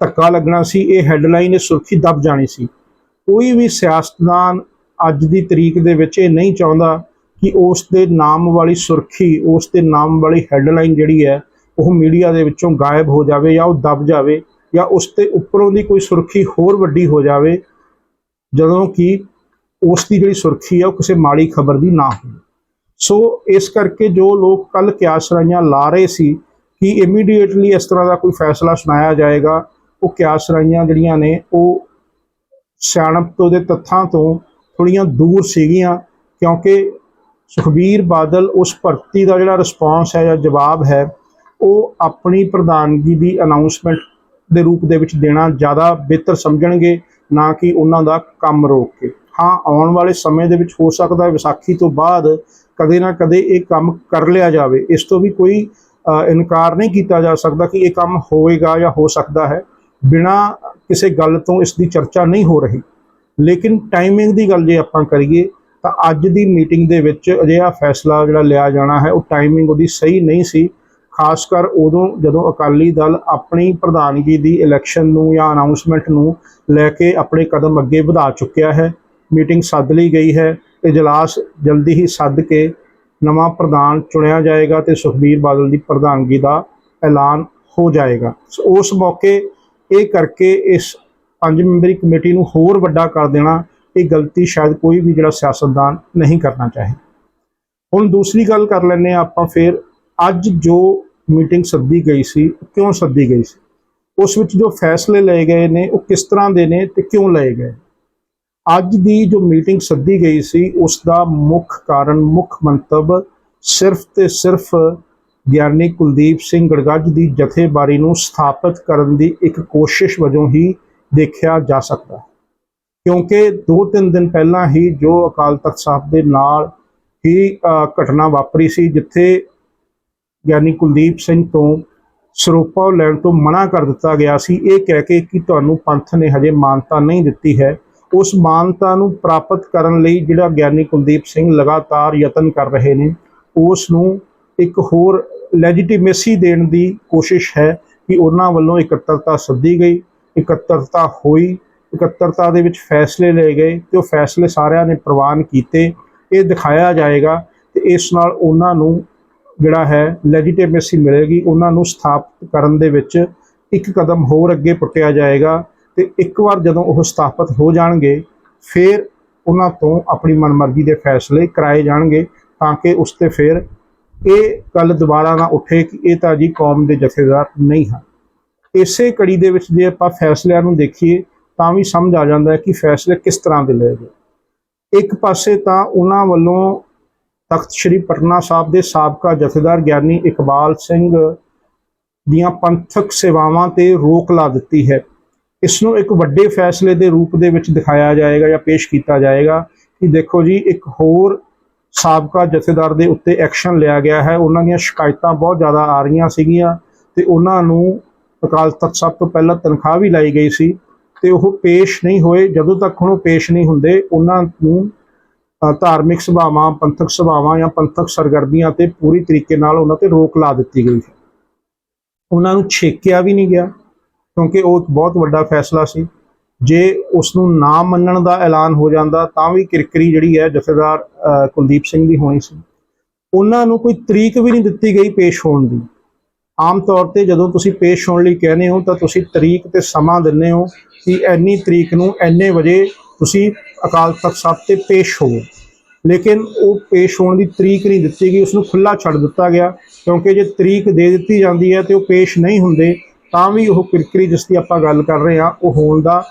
ਧੱਕਾ ਲੱਗਣਾ ਸੀ, ਇਹ ਹੈਡਲਾਈਨ ਇਹ ਸੁਰਖੀ ਦਬ ਜਾਣੀ ਸੀ। ਕੋਈ ਵੀ ਸਿਆਸਤਦਾਨ ਅੱਜ ਦੀ ਤਰੀਕ ਦੇ ਵਿੱਚ ਇਹ ਨਹੀਂ ਚਾਹੁੰਦਾ ਕਿ ਉਸ ਦੇ ਨਾਮ ਵਾਲੀ ਸੁਰਖੀ, ਉਸ ਦੇ ਨਾਮ ਵਾਲੀ ਹੈਡਲਾਈਨ ਜਿਹੜੀ ਹੈ, ਉਹ ਮੀਡੀਆ ਦੇ ਵਿੱਚੋਂ ਗਾਇਬ ਹੋ ਜਾਵੇ ਜਾਂ ਉਹ ਦਬ ਜਾਵੇ ਜਾਂ ਉਸ ਤੇ ਉੱਪਰੋਂ ਦੀ ਕੋਈ ਸੁਰਖੀ ਹੋਰ ਵੱਡੀ ਹੋ ਜਾਵੇ, ਜਦੋਂ ਕਿ ਉਸ ਦੀ ਜਿਹੜੀ ਸੁਰਖੀ ਹੈ, ਉਹ ਕਿਸੇ ਮਾੜੀ ਖਬਰ ਦੀ ਨਾ ਹੋਵੇ। ਸੋ ਇਸ ਕਰਕੇ ਜੋ ਲੋਕ ਕੱਲ ਕਿਆਸਰਾਈਆਂ ਲਾ ਰਹੇ ਸੀ ਕਿ ਇਮੀਡੀਏਟਲੀ ਇਸ ਤਰ੍ਹਾਂ ਦਾ ਕੋਈ ਫੈਸਲਾ ਸੁਣਾਇਆ ਜਾਏਗਾ, ਉਹ ਕਿਆਸ ਰਾਈਆਂ ਜਿਹੜੀਆਂ ਨੇ, ਉਹ ਸਿਆਣਪ ਤੋਂ ਦੇ ਤੱਥਾਂ ਤੋਂ ਥੋੜੀਆਂ ਦੂਰ ਸੀਗੀਆਂ, ਕਿਉਂਕਿ ਸੁਖਬੀਰ ਬਾਦਲ ਉਸ ਭਰਤੀ ਦਾ ਜਿਹੜਾ ਰਿਸਪਾਂਸ ਹੈ ਜਾਂ ਜਵਾਬ ਹੈ, ਉਹ ਆਪਣੀ ਪ੍ਰਧਾਨਗੀ ਦੀ ਅਨਾਉਂਸਮੈਂਟ ਦੇ ਰੂਪ ਦੇ ਵਿੱਚ ਦੇਣਾ ਜ਼ਿਆਦਾ ਬਿਹਤਰ ਸਮਝਣਗੇ, ਨਾ ਕਿ ਉਹਨਾਂ ਦਾ ਕੰਮ ਰੋਕ ਕੇ। ਹਾਂ, ਆਉਣ ਵਾਲੇ ਸਮੇਂ ਦੇ ਵਿੱਚ ਹੋ ਸਕਦਾ ਵਿਸਾਖੀ ਤੋਂ ਬਾਅਦ ਕਦੇ ਨਾ ਕਦੇ ਇਹ ਕੰਮ ਕਰ ਲਿਆ ਜਾਵੇ। ਇਸ ਤੋਂ ਵੀ ਕੋਈ ਇਨਕਾਰ ਨਹੀਂ ਕੀਤਾ ਜਾ ਸਕਦਾ ਕਿ ਇਹ ਕੰਮ ਹੋਵੇਗਾ ਜਾਂ ਹੋ ਸਕਦਾ ਹੈ। ਬਿਨਾ ਕਿਸੇ ਗੱਲ ਤੋਂ ਇਸ ਦੀ ਚਰਚਾ ਨਹੀਂ ਹੋ ਰਹੀ। ਲੇਕਿਨ ਟਾਈਮਿੰਗ ਦੀ ਗੱਲ ਜੇ ਆਪਾਂ ਕਰੀਏ, ਤਾਂ ਅੱਜ ਦੀ ਮੀਟਿੰਗ ਦੇ ਵਿੱਚ ਅਜਿਹਾ ਫੈਸਲਾ ਜਿਹੜਾ ਲਿਆ ਜਾਣਾ ਹੈ, ਉਹ ਟਾਈਮਿੰਗ ਉਹਦੀ ਸਹੀ ਨਹੀਂ ਸੀ। ਖਾਸ ਕਰ ਉਦੋਂ ਜਦੋਂ ਅਕਾਲੀ ਦਲ ਆਪਣੀ ਪ੍ਰਧਾਨਗੀ ਦੀ ਇਲੈਕਸ਼ਨ ਨੂੰ ਜਾਂ ਅਨਾਉਂਸਮੈਂਟ ਨੂੰ ਲੈ ਕੇ ਆਪਣੇ ਕਦਮ ਅੱਗੇ ਵਧਾ ਚੁੱਕਿਆ ਹੈ। ਮੀਟਿੰਗ ਸੱਦ ਲਈ ਗਈ ਹੈ। ਇਜਲਾਸ ਜਲਦੀ ਹੀ ਸੱਦ ਕੇ ਨਵਾਂ ਪ੍ਰਧਾਨ ਚੁਣਿਆ ਜਾਏਗਾ ਤੇ ਸੁਖਬੀਰ ਬਾਦਲ ਦੀ ਪ੍ਰਧਾਨਗੀ ਦਾ ਐਲਾਨ ਹੋ ਜਾਏਗਾ। ਸੋ ਉਸ ਮੌਕੇ ਇਹ ਕਰਕੇ ਇਸ ਪੰਜ ਮੈਂਬਰੀ ਕਮੇਟੀ ਨੂੰ ਹੋਰ ਵੱਡਾ ਕਰ ਦੇਣਾ, ਇਹ ਗਲਤੀ ਸ਼ਾਇਦ ਕੋਈ ਵੀ ਜਿਹੜਾ ਸਿਆਸਤਦਾਨ ਨਹੀਂ ਕਰਨਾ ਚਾਹੇ। ਹੁਣ ਦੂਸਰੀ ਗੱਲ ਕਰ ਲੈਂਦੇ ਹਾਂ ਆਪਾਂ ਫਿਰ। ਅੱਜ ਜੋ ਮੀਟਿੰਗ ਸੱਦੀ ਗਈ ਸੀ, ਉਹ ਕਿਉਂ ਸੱਦੀ ਗਈ ਸੀ? ਉਸ ਵਿੱਚ ਜੋ ਫੈਸਲੇ ਲਏ ਗਏ ਨੇ, ਉਹ ਕਿਸ ਤਰ੍ਹਾਂ ਦੇ ਨੇ ਤੇ ਕਿਉਂ ਲਏ ਗਏ? ਅੱਜ ਦੀ ਜੋ ਮੀਟਿੰਗ ਸੱਦੀ ਗਈ ਸੀ, ਉਸ ਦਾ ਮੁੱਖ ਕਾਰਨ, ਮੁੱਖ ਮੰਤਵ ਸਿਰਫ ਤੇ ਸਿਰਫ ਗਿਆਨੀ ਕੁਲਦੀਪ ਸਿੰਘ ਗੜਗੱਜ ਦੀ ਜਥੇਬਾਰੀ ਨੂੰ ਸਥਾਪਿਤ ਕਰਨ ਦੀ ਇੱਕ ਕੋਸ਼ਿਸ਼ ਵਜੋਂ ਹੀ ਦੇਖਿਆ ਜਾ ਸਕਦਾ ਹੈ। ਕਿਉਂਕਿ 2-3 ਦਿਨ ਪਹਿਲਾਂ ਹੀ ਜੋ ਅਕਾਲ ਤਖਤ ਸਾਹਿਬ ਦੇ ਨਾਲ ਹੀ ਘਟਨਾ ਵਾਪਰੀ ਸੀ, ਜਿੱਥੇ ਗਿਆਨੀ ਕੁਲਦੀਪ ਸਿੰਘ ਤੋਂ ਸਰੋਪਾ ਲੈਣ ਤੋਂ ਮਨਾ ਕਰ ਦਿੱਤਾ ਗਿਆ ਸੀ। ਇਹ ਕਹਿ ਕੇ ਕਿ ਤੁਹਾਨੂੰ ਪੰਥ ਨੇ ਹਜੇ ਮਾਨਤਾ ਨਹੀਂ ਦਿੱਤੀ ਹੈ। ਉਸ ਮਾਨਤਾ ਨੂੰ ਪ੍ਰਾਪਤ ਕਰਨ ਲਈ ਜਿਹੜਾ ਗਿਆਨੀ ਕੁਲਦੀਪ ਸਿੰਘ ਲਗਾਤਾਰ ਯਤਨ ਕਰ ਰਹੇ ਨੇ, ਉਸ ਨੂੰ ਇੱਕ ਹੋਰ ਲੈਜੀਟੀਮੇਸੀ ਦੇਣ ਦੀ ਕੋਸ਼ਿਸ਼ ਹੈ ਕਿ ਉਹਨਾਂ ਵੱਲੋਂ ਇਕੱਤਰਤਾ ਸੱਦੀ ਗਈ, ਇਕੱਤਰਤਾ ਹੋਈ, ਇਕੱਤਰਤਾ ਦੇ ਵਿੱਚ ਫੈਸਲੇ ਲਏ ਗਏ ਤੇ ਉਹ ਫੈਸਲੇ ਸਾਰਿਆਂ ਨੇ ਪ੍ਰਵਾਨ ਕੀਤੇ। ਇਹ ਦਿਖਾਇਆ ਜਾਏਗਾ ਤੇ ਇਸ ਨਾਲ ਉਹਨਾਂ ਨੂੰ ਜਿਹੜਾ ਹੈ ਲੈਜੀਟੀਮੇਸੀ ਮਿਲੇਗੀ, ਉਹਨਾਂ ਨੂੰ ਸਥਾਪਿਤ ਕਰਨ ਦੇ ਵਿੱਚ ਇੱਕ ਕਦਮ ਹੋਰ ਅੱਗੇ ਪੁੱਟਿਆ ਜਾਏਗਾ। ਤੇ ਇੱਕ ਵਾਰ ਜਦੋਂ ਉਹ ਸਥਾਪਿਤ ਹੋ ਜਾਣਗੇ, ਫਿਰ ਉਹਨਾਂ ਤੋਂ ਆਪਣੀ ਮਨਮਰਜ਼ੀ ਦੇ ਫੈਸਲੇ ਕਰਾਏ ਜਾਣਗੇ ਤਾਂ ਕਿ ਉਸ ਤੇ ਫਿਰ ਇਹ ਗੱਲ ਦੁਬਾਰਾ ਨਾ ਉੱਠੇ ਕਿ ਇਹ ਤਾਂ ਜੀ ਕੌਮ ਦੇ ਜਥੇਦਾਰ ਨਹੀਂ ਹਨ। ਇਸੇ ਕੜੀ ਦੇ ਵਿੱਚ ਜੇ ਆਪਾਂ ਫੈਸਲਿਆਂ ਨੂੰ ਦੇਖੀਏ, ਤਾਂ ਵੀ ਸਮਝ ਆ ਜਾਂਦਾ ਹੈ ਕਿ ਫੈਸਲੇ ਕਿਸ ਤਰ੍ਹਾਂ ਦੇ ਲਏ ਗਏ। ਇੱਕ ਪਾਸੇ ਤਾਂ ਉਹਨਾਂ ਵੱਲੋਂ ਤਖਤ ਸ੍ਰੀ ਪਟਨਾ ਸਾਹਿਬ ਦੇ ਸਾਬਕਾ ਜਥੇਦਾਰ ਗਿਆਨੀ ਇਕਬਾਲ ਸਿੰਘ ਦੀਆਂ ਪੰਥਕ ਸੇਵਾਵਾਂ ਤੇ ਰੋਕ ਲਾ ਦਿੱਤੀ ਹੈ। ਇਸ ਨੂੰ ਇੱਕ ਵੱਡੇ ਫੈਸਲੇ ਦੇ ਰੂਪ ਦੇ ਵਿੱਚ ਦਿਖਾਇਆ ਜਾਏਗਾ ਜਾਂ ਪੇਸ਼ ਕੀਤਾ ਜਾਏਗਾ ਕਿ ਦੇਖੋ ਜੀ, ਇੱਕ ਹੋਰ ਸਾਬਕਾ ਜਥੇਦਾਰ ਦੇ ਉੱਤੇ ਐਕਸ਼ਨ ਲਿਆ ਗਿਆ ਹੈ। ਉਹਨਾਂ ਦੀਆਂ ਸ਼ਿਕਾਇਤਾਂ ਬਹੁਤ ਜ਼ਿਆਦਾ ਆ ਰਹੀਆਂ ਸੀਗੀਆਂ ਤੇ ਉਹਨਾਂ ਨੂੰ ਅਕਾਲ ਤਖਤ ਸਭ ਤੋਂ ਪਹਿਲਾਂ ਤਨਖਾਹ ਵੀ ਲਾਈ ਗਈ ਸੀ ਤੇ ਉਹ ਪੇਸ਼ ਨਹੀਂ ਹੋਏ। ਜਦੋਂ ਤੱਕ ਹੁਣ ਉਹ ਪੇਸ਼ ਨਹੀਂ ਹੁੰਦੇ, ਉਹਨਾਂ ਨੂੰ ਧਾਰਮਿਕ ਸਭਾਵਾਂ, ਪੰਥਕ ਸਭਾਵਾਂ ਜਾਂ ਪੰਥਕ ਸਰਗਰਮੀਆਂ ਤੇ ਪੂਰੀ ਤਰੀਕੇ ਨਾਲ ਉਹਨਾਂ ਤੇ ਰੋਕ ਲਾ ਦਿੱਤੀ ਗਈ ਹੈ। ਉਹਨਾਂ ਨੂੰ ਛੇਕਿਆ ਵੀ ਨਹੀਂ ਗਿਆ। ਕਿਉਂਕਿ ਉਹ ਇੱਕ ਬਹੁਤ ਵੱਡਾ ਫੈਸਲਾ ਸੀ। ਜੇ ਉਸ ਨੂੰ ਨਾ ਮੰਨਣ ਦਾ ਐਲਾਨ ਹੋ ਜਾਂਦਾ, ਤਾਂ ਵੀ ਕਿਰਕਰੀ ਜਿਹੜੀ ਹੈ ਜਥੇਦਾਰ ਕੁਲਦੀਪ ਸਿੰਘ ਦੀ ਹੋਣੀ ਸੀ। ਉਹਨਾਂ ਨੂੰ ਕੋਈ ਤਰੀਕ ਵੀ ਨਹੀਂ ਦਿੱਤੀ ਗਈ ਪੇਸ਼ ਹੋਣ ਦੀ। ਆਮ ਤੌਰ ਤੇ ਜਦੋਂ ਤੁਸੀਂ ਪੇਸ਼ ਹੋਣ ਲਈ ਕਹਿੰਦੇ ਹੋ, ਤਾਂ ਤੁਸੀਂ ਤਰੀਕ ਤੇ ਸਮਾਂ ਦਿੰਦੇ ਹੋ ਕਿ ਇੰਨੀ ਤਰੀਕ ਨੂੰ ਇੰਨੇ ਵਜੇ ਤੁਸੀਂ ਅਕਾਲ ਤਖਤ ਸਾਹਿਬ ਤੇ ਪੇਸ਼ ਹੋਵੋ। ਲੇਕਿਨ ਉਹ ਪੇਸ਼ ਹੋਣ ਦੀ ਤਰੀਕ ਨਹੀਂ ਦਿੱਤੀ ਗਈ ਉਸ ਨੂੰ ਖੁੱਲਾ ਛੱਡ ਦਿੱਤਾ ਗਿਆ। ਕਿਉਂਕਿ ਜੇ ਤਰੀਕ ਦੇ ਦਿੱਤੀ ਜਾਂਦੀ ਹੈ ਤੇ ਉਹ ਪੇਸ਼ ਨਹੀਂ ਹੁੰਦੇ ਤਾਂ ਵੀ ਉਹ ਕਿਰਕਰੀ ਜਿਸ ਦੀ ਆਪਾਂ ਗੱਲ ਕਰ ਰਹੇ ਹਾਂ, ਉਹ ਹੋਣ ਦਾ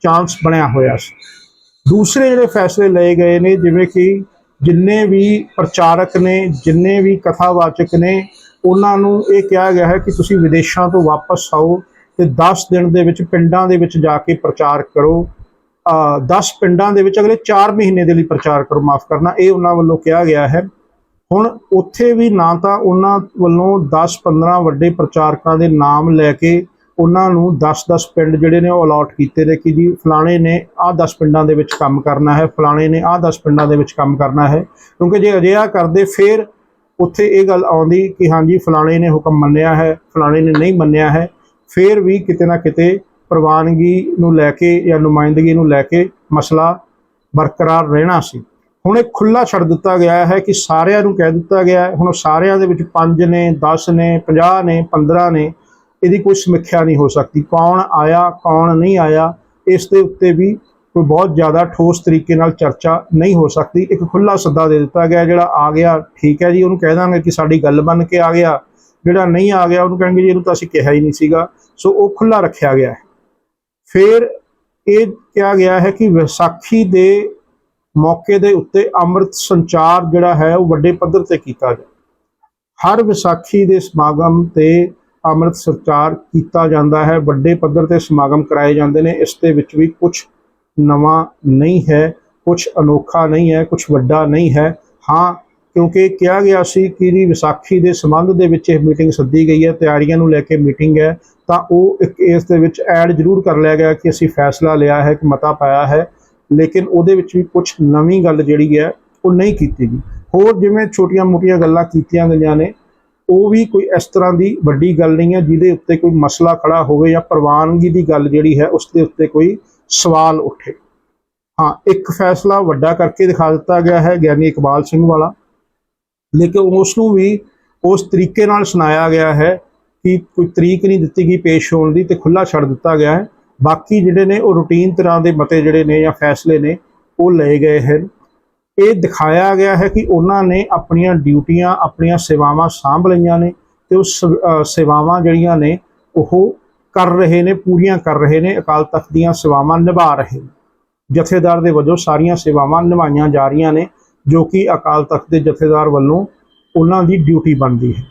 ਚਾਂਸ ਬਣਿਆ ਹੋਇਆ ਸੀ। ਦੂਸਰੇ ਜਿਹੜੇ ਫੈਸਲੇ ਲਏ ਗਏ ਨੇ, ਜਿਵੇਂ ਕਿ ਜਿੰਨੇ ਵੀ ਪ੍ਰਚਾਰਕ ਨੇ, ਜਿੰਨੇ ਵੀ ਕਥਾਵਾਚਕ ਨੇ, ਉਹਨਾਂ ਨੂੰ ਇਹ ਕਿਹਾ ਗਿਆ ਹੈ ਕਿ ਤੁਸੀਂ ਵਿਦੇਸ਼ਾਂ ਤੋਂ ਵਾਪਸ ਆਓ ਤੇ 10 ਦਿਨ ਦੇ ਵਿੱਚ ਪਿੰਡਾਂ ਦੇ ਵਿੱਚ ਜਾ ਕੇ ਪ੍ਰਚਾਰ ਕਰੋ। ਅ 10 ਪਿੰਡਾਂ ਦੇ ਵਿੱਚ ਅਗਲੇ 4 ਮਹੀਨੇ ਦੇ ਲਈ ਪ੍ਰਚਾਰ ਕਰੋ, ਮਾਫ ਕਰਨਾ, ਇਹ ਉਹਨਾਂ ਵੱਲੋਂ ਕਿਹਾ ਗਿਆ ਹੈ। ਹੁਣ ਉੱਥੇ ਵੀ ਨਾ ਤਾਂ ਉਹਨਾਂ ਵੱਲੋਂ 10-15 ਵੱਡੇ ਪ੍ਰਚਾਰਕਾਂ ਦੇ ਨਾਮ ਲੈ ਕੇ ਉਹਨਾਂ ਨੂੰ 10-10 ਪਿੰਡ ਜਿਹੜੇ ਨੇ ਉਹ ਅਲਾਟ ਕੀਤੇ ਨੇ ਕਿ ਜੀ ਫਲਾਣੇ ਨੇ ਆਹ 10 ਪਿੰਡਾਂ ਦੇ ਵਿੱਚ ਕੰਮ ਕਰਨਾ ਹੈ, ਫਲਾਣੇ ਨੇ ਆਹ 10 ਪਿੰਡਾਂ ਦੇ ਵਿੱਚ ਕੰਮ ਕਰਨਾ ਹੈ। ਕਿਉਂਕਿ ਜੇ ਅਜਿਹਾ ਕਰਦੇ ਫਿਰ ਉੱਥੇ ਇਹ ਗੱਲ ਆਉਂਦੀ ਕਿ ਹਾਂਜੀ ਫਲਾਣੇ ਨੇ ਹੁਕਮ ਮੰਨਿਆ ਹੈ, ਫਲਾਣੇ ਨੇ ਨਹੀਂ ਮੰਨਿਆ ਹੈ, ਫਿਰ ਵੀ ਕਿਤੇ ਨਾ ਕਿਤੇ ਪ੍ਰਵਾਨਗੀ ਨੂੰ ਲੈ ਕੇ ਜਾਂ ਨੁਮਾਇੰਦਗੀ ਨੂੰ ਲੈ ਕੇ ਮਸਲਾ ਬਰਕਰਾਰ ਰਹਿਣਾ ਸੀ। ਹੁਣ ਇਹ ਖੁੱਲਾ ਛੱਡ ਦਿੱਤਾ ਗਿਆ ਹੈ ਕਿ ਸਾਰਿਆਂ ਨੂੰ ਕਹਿ ਦਿੱਤਾ ਗਿਆ ਹੈ। ਹੁਣ ਸਾਰਿਆਂ ਦੇ ਵਿੱਚ 5 ਨੇ 10 ਨੇ 50 ਨੇ 15 ਨੇ, ਇਹਦੀ ਕੋਈ ਸਮੀਖਿਆ ਨਹੀਂ ਹੋ ਸਕਦੀ। ਕੌਣ ਆਇਆ, ਕੌਣ ਨਹੀਂ ਆਇਆ, ਇਸ ਦੇ ਉੱਤੇ ਵੀ ਕੋਈ ਬਹੁਤ ਜ਼ਿਆਦਾ ਠੋਸ ਤਰੀਕੇ ਨਾਲ ਚਰਚਾ ਨਹੀਂ ਹੋ ਸਕਦੀ। ਇੱਕ ਖੁੱਲਾ ਸੱਦਾ ਦੇ ਦਿੱਤਾ ਗਿਆ ਜਿਹੜਾ ਆ ਗਿਆ, ਠੀਕ ਹੈ ਜੀ, ਉਹਨੂੰ ਕਹਿ ਦਾਂਗੇ ਕਿ ਸਾਡੀ ਗੱਲ ਬਣ ਕੇ ਆ ਗਿਆ। ਜਿਹੜਾ ਨਹੀਂ ਆ ਗਿਆ, ਉਹਨੂੰ ਕਹਿਣਗੇ ਜੀ, ਇਹਨੂੰ ਤਾਂ ਅਸੀਂ ਕਿਹਾ ਹੀ ਨਹੀਂ ਸੀਗਾ। ਸੋ ਉਹ ਖੁੱਲਾ ਰੱਖਿਆ ਗਿਆ ਹੈ। ਫਿਰ ਇਹ ਕਿਹਾ ਗਿਆ ਹੈ ਕਿ ਵਿਸਾਖੀ ਦੇ ਮੌਕੇ ਦੇ ਉੱਤੇ ਅੰਮ੍ਰਿਤ ਸੰਚਾਰ ਜਿਹੜਾ ਹੈ ਉਹ ਵੱਡੇ ਪੱਧਰ ਤੇ ਕੀਤਾ ਜਾਏ ਹਰ ਵਿਸਾਖੀ ਦੇ ਸਮਾਗਮ ਤੇ ਅੰਮ੍ਰਿਤ ਸੰਚਾਰ ਕੀਤਾ ਜਾਂਦਾ ਹੈ। ਵੱਡੇ ਪੱਧਰ ਤੇ ਸਮਾਗਮ ਕਰਾਏ ਜਾਂਦੇ ਨੇ। ਇਸ ਦੇ ਵਿੱਚ ਵੀ ਕੁਝ ਨਵਾਂ ਨਹੀਂ ਹੈ ਕੁਝ ਅਨੋਖਾ ਨਹੀਂ ਹੈ ਕੁਝ ਵੱਡਾ ਨਹੀਂ ਹੈ। ਹਾਂ, ਕਿਉਂਕਿ ਕਿਹਾ ਗਿਆ ਸੀ ਕਿ ਜੀ ਵਿਸਾਖੀ ਦੇ ਸੰਬੰਧ ਦੇ ਵਿੱਚ ਇਹ ਮੀਟਿੰਗ ਸੱਦੀ ਗਈ ਹੈ, ਤਿਆਰੀਆਂ ਨੂੰ ਲੈ ਕੇ ਮੀਟਿੰਗ ਹੈ, ਤਾਂ ਉਹ ਇੱਕ ਇਸ ਦੇ ਵਿੱਚ ਐਡ ਜ਼ਰੂਰ ਕਰ ਲਿਆ ਗਿਆ ਕਿ ਅਸੀਂ ਫੈਸਲਾ ਲਿਆ ਹੈ ਕਿ ਮਤਾ ਪਾਇਆ ਹੈ। ਲੇਕਿਨ ਉਹਦੇ ਵਿੱਚ ਵੀ ਕੁਝ ਨਵੀਂ ਗੱਲ ਜਿਹੜੀ ਹੈ, ਉਹ ਨਹੀਂ ਕੀਤੀ ਗਈ। ਹੋਰ ਜਿਵੇਂ ਛੋਟੀਆਂ-ਮੋਟੀਆਂ ਗੱਲਾਂ ਕੀਤੀਆਂ ਗਈਆਂ ਨੇ, ਉਹ ਵੀ ਕੋਈ ਇਸ ਤਰ੍ਹਾਂ ਦੀ ਵੱਡੀ ਗੱਲ ਨਹੀਂ ਹੈ, ਜਿਹਦੇ ਉੱਤੇ ਕੋਈ ਮਸਲਾ ਖੜਾ ਹੋਵੇ ਜਾਂ ਪ੍ਰਵਾਨਗੀ ਦੀ ਗੱਲ ਜਿਹੜੀ ਹੈ, ਉਸ ਦੇ ਉੱਤੇ ਕੋਈ ਸਵਾਲ ਉੱਠੇ। ਹਾਂ, ਇੱਕ ਫੈਸਲਾ ਵੱਡਾ ਕਰਕੇ ਦਿਖਾ ਦਿੱਤਾ ਗਿਆ ਹੈ, ਗਿਆਨੀ ਇਕਬਾਲ ਸਿੰਘ ਵਾਲਾ। ਲੇਕਿਨ ਉਸ ਨੂੰ ਵੀ ਉਸ ਤਰੀਕੇ ਨਾਲ ਸੁਣਾਇਆ ਗਿਆ ਹੈ ਕਿ ਕੋਈ ਤਰੀਕ ਨਹੀਂ ਦਿੱਤੀ ਗਈ ਪੇਸ਼ ਹੋਣ ਦੀ ਤੇ ਖੁੱਲਾ ਛੱਡ ਦਿੱਤਾ ਗਿਆ ਹੈ। ਬਾਕੀ ਜਿਹੜੇ ਨੇ ਉਹ ਰੂਟੀਨ ਤਰ੍ਹਾਂ ਦੇ ਮਤੇ ਜਿਹੜੇ ਨੇ ਜਾਂ ਫੈਸਲੇ ਨੇ, ਉਹ ਲਏ ਗਏ ਹਨ। ਇਹ ਦਿਖਾਇਆ ਗਿਆ ਹੈ ਕਿ ਉਹਨਾਂ ਨੇ ਆਪਣੀਆਂ ਡਿਊਟੀਆਂ, ਆਪਣੀਆਂ ਸੇਵਾਵਾਂ ਸਾਂਭ ਲਈਆਂ ਨੇ ਤੇ ਉਹ ਸੇਵਾਵਾਂ ਜਿਹੜੀਆਂ ਨੇ ਉਹ ਕਰ ਰਹੇ ਨੇ, ਪੂਰੀਆਂ ਕਰ ਰਹੇ ਨੇ, ਅਕਾਲ ਤਖਤ ਦੀਆਂ ਸੇਵਾਵਾਂ ਨਿਭਾ ਰਹੇ ਨੇ। ਜਥੇਦਾਰ ਦੇ ਵਜੋਂ ਸਾਰੀਆਂ ਸੇਵਾਵਾਂ ਨਿਭਾਈਆਂ ਜਾ ਰਹੀਆਂ ਨੇ, ਜੋ ਕਿ ਅਕਾਲ ਤਖਤ ਦੇ ਜਥੇਦਾਰ ਵੱਲੋਂ ਉਹਨਾਂ ਦੀ ਡਿਊਟੀ ਬਣਦੀ ਹੈ।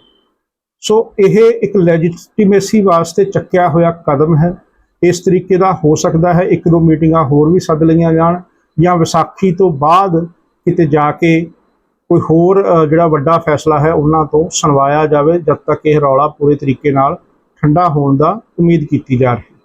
ਸੋ ਇਹ ਇੱਕ ਲੈਜੀਟੀਮੇਸੀ ਵਾਸਤੇ ਚੱਕਿਆ ਹੋਇਆ ਕਦਮ ਹੈ। ਇਸ ਤਰੀਕੇ ਦਾ ਹੋ ਸਕਦਾ ਹੈ, ਇੱਕ ਦੋ ਮੀਟਿੰਗਾਂ ਹੋਰ ਵੀ ਸੱਦ ਲਈਆਂ ਜਾਣ ਜਾਂ ਵਿਸਾਖੀ ਤੋਂ ਬਾਅਦ ਕਿਤੇ ਜਾ ਕੇ ਕੋਈ ਹੋਰ ਜਿਹੜਾ ਵੱਡਾ ਫੈਸਲਾ ਹੈ ਉਹਨਾਂ ਤੋਂ ਸੁਣਵਾਇਆ ਜਾਵੇ, ਜਦ ਤੱਕ ਇਹ ਰੌਲਾ ਪੂਰੇ ਤਰੀਕੇ ਨਾਲ ਠੰਡਾ ਹੋਣ ਦਾ ਉਮੀਦ ਕੀਤੀ ਜਾ ਰਹੀ ਹੈ।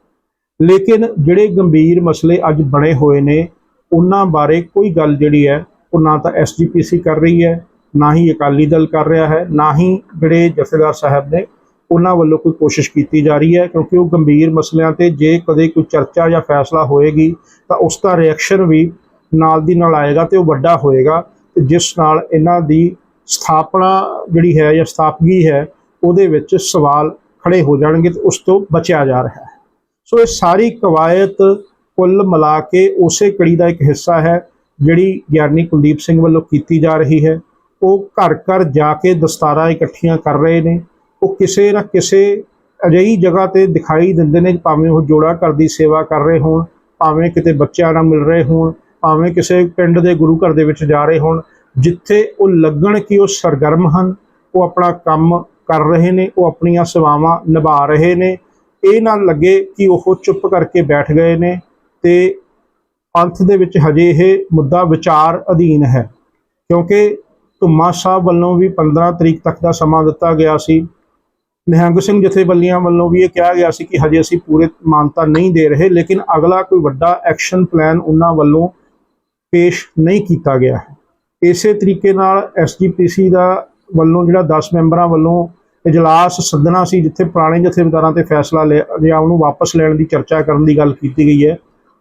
ਲੇਕਿਨ ਜਿਹੜੇ ਗੰਭੀਰ ਮਸਲੇ ਅੱਜ ਬਣੇ ਹੋਏ ਨੇ, ਉਹਨਾਂ ਬਾਰੇ ਕੋਈ ਗੱਲ ਜਿਹੜੀ ਹੈ, ਉਹ ਨਾ ਤਾਂ ਐਸਜੀਪੀਸੀ ਕਰ ਰਹੀ ਹੈ, ਨਾ ਹੀ ਅਕਾਲੀ ਦਲ ਕਰ ਰਿਹਾ ਹੈ, ਨਾ ਹੀ ਜਿਹੜੇ ਜਥੇਦਾਰ ਸਾਹਿਬ ਨੇ ਉਹਨਾਂ ਵੱਲੋਂ ਕੋਈ ਕੋਸ਼ਿਸ਼ ਕੀਤੀ ਜਾ ਰਹੀ ਹੈ ਕਿਉਂਕਿ ਉਹ ਗੰਭੀਰ ਮਸਲਿਆਂ ਤੇ ਜੇ ਕਦੇ ਕੋਈ ਚਰਚਾ ਜਾਂ ਫੈਸਲਾ ਹੋਏਗੀ ਤਾਂ ਉਸ ਦਾ ਰਿਐਕਸ਼ਨ ਵੀ ਨਾਲ ਦੀ ਨਾਲ ਆਏਗਾ ਤੇ ਉਹ ਵੱਡਾ ਹੋਏਗਾ ਤੇ ਜਿਸ ਨਾਲ ਇਹਨਾਂ ਦੀ ਸਥਾਪਨਾ ਜਿਹੜੀ ਹੈ ਜਾਂ ਸਥਾਪਗੀ ਹੈ, ਉਹਦੇ ਵਿੱਚ ਸਵਾਲ ਖੜੇ ਹੋ ਜਾਣਗੇ ਤੇ ਉਸ ਤੋਂ ਬਚਿਆ ਜਾ ਰਿਹਾ ਹੈ। ਸੋ ਇਹ ਸਾਰੀ ਕਵਾਇਤ ਕੁੱਲ ਮਿਲਾ ਕੇ ਉਸੇ ਕੜੀ ਦਾ ਇੱਕ ਹਿੱਸਾ ਹੈ ਜਿਹੜੀ ਗਿਆਨੀ ਕੁਲਦੀਪ ਸਿੰਘ ਵੱਲੋਂ ਕੀਤੀ ਜਾ ਰਹੀ ਹੈ। ਉਹ ਘਰ ਘਰ ਜਾ ਕੇ ਦਸਤਾਰਾਂ ਇਕੱਠੀਆਂ ਕਰ ਰਹੇ ਨੇ। ਉਹ ਕਿਸੇ ਨਾ ਕਿਸੇ ਅਜਿਹੀ ਜਗ੍ਹਾ ਤੇ ਦਿਖਾਈ ਦਿੰਦੇ ਨੇ ਭਾਵੇਂ ਉਹ ਜੋੜਾ ਘਰ ਦੀ ਸੇਵਾ ਕਰ ਰਹੇ ਹੋਣ, ਭਾਵੇਂ ਕਿਤੇ ਬੱਚਿਆਂ ਨਾਲ ਮਿਲ ਰਹੇ ਹੋਣ, ਭਾਵੇਂ ਕਿਸੇ ਪਿੰਡ ਦੇ ਗੁਰੂ ਘਰ ਦੇ ਵਿੱਚ ਜਾ ਰਹੇ ਹੋਣ, ਜਿੱਥੇ ਉਹ ਲੱਗਣ ਕਿ ਉਹ ਸਰਗਰਮ ਹਨ, ਉਹ ਆਪਣਾ ਕੰਮ ਕਰ ਰਹੇ ਨੇ, ਉਹ ਆਪਣੀਆਂ ਸੇਵਾਵਾਂ ਨਿਭਾ ਰਹੇ ਨੇ, ਇਹ ਨਾ ਲੱਗੇ ਕਿ ਉਹ ਚੁੱਪ ਕਰਕੇ ਬੈਠ ਗਏ ਨੇ ਤੇ ਪੰਥ ਦੇ ਵਿੱਚ ਹਜੇ ਇਹ ਮੁੱਦਾ ਵਿਚਾਰ ਅਧੀਨ ਹੈ। ਕਿਉਂਕਿ ਧੁੰਮਾ ਸਾਹਿਬ ਵੱਲੋਂ ਵੀ 15 ਤਰੀਕ ਤੱਕ ਦਾ ਸਮਾਂ ਦਿੱਤਾ ਗਿਆ ਸੀ। ਨਿਹੰਗ ਸਿੰਘ ਜਥੇਬੰਦੀਆਂ ਵੱਲੋਂ ਵੀ ਇਹ ਕਿਹਾ ਗਿਆ ਸੀ ਕਿ ਹਜੇ ਅਸੀਂ ਪੂਰੇ ਮਾਨਤਾ ਨਹੀਂ ਦੇ ਰਹੇ, ਲੇਕਿਨ ਅਗਲਾ ਕੋਈ ਵੱਡਾ ਐਕਸ਼ਨ ਪਲਾਨ ਉਹਨਾਂ ਵੱਲੋਂ ਪੇਸ਼ ਨਹੀਂ ਕੀਤਾ ਗਿਆ ਹੈ। ਇਸੇ ਤਰੀਕੇ ਨਾਲ ਐਸਜੀਪੀਸੀ ਦਾ ਵੱਲੋਂ ਜਿਹੜਾ 10 ਮੈਂਬਰਾਂ ਵੱਲੋਂ ਇਜਲਾਸ ਸੱਦਣਾ ਸੀ, ਜਿੱਥੇ ਪੁਰਾਣੇ ਜਥੇਦਾਰਾਂ ਤੇ ਫੈਸਲਾ ਲਿਆ, ਜਾਂ ਉਹਨੂੰ ਵਾਪਸ ਲੈਣ ਦੀ ਚਰਚਾ ਕਰਨ ਦੀ ਗੱਲ ਕੀਤੀ ਗਈ ਹੈ,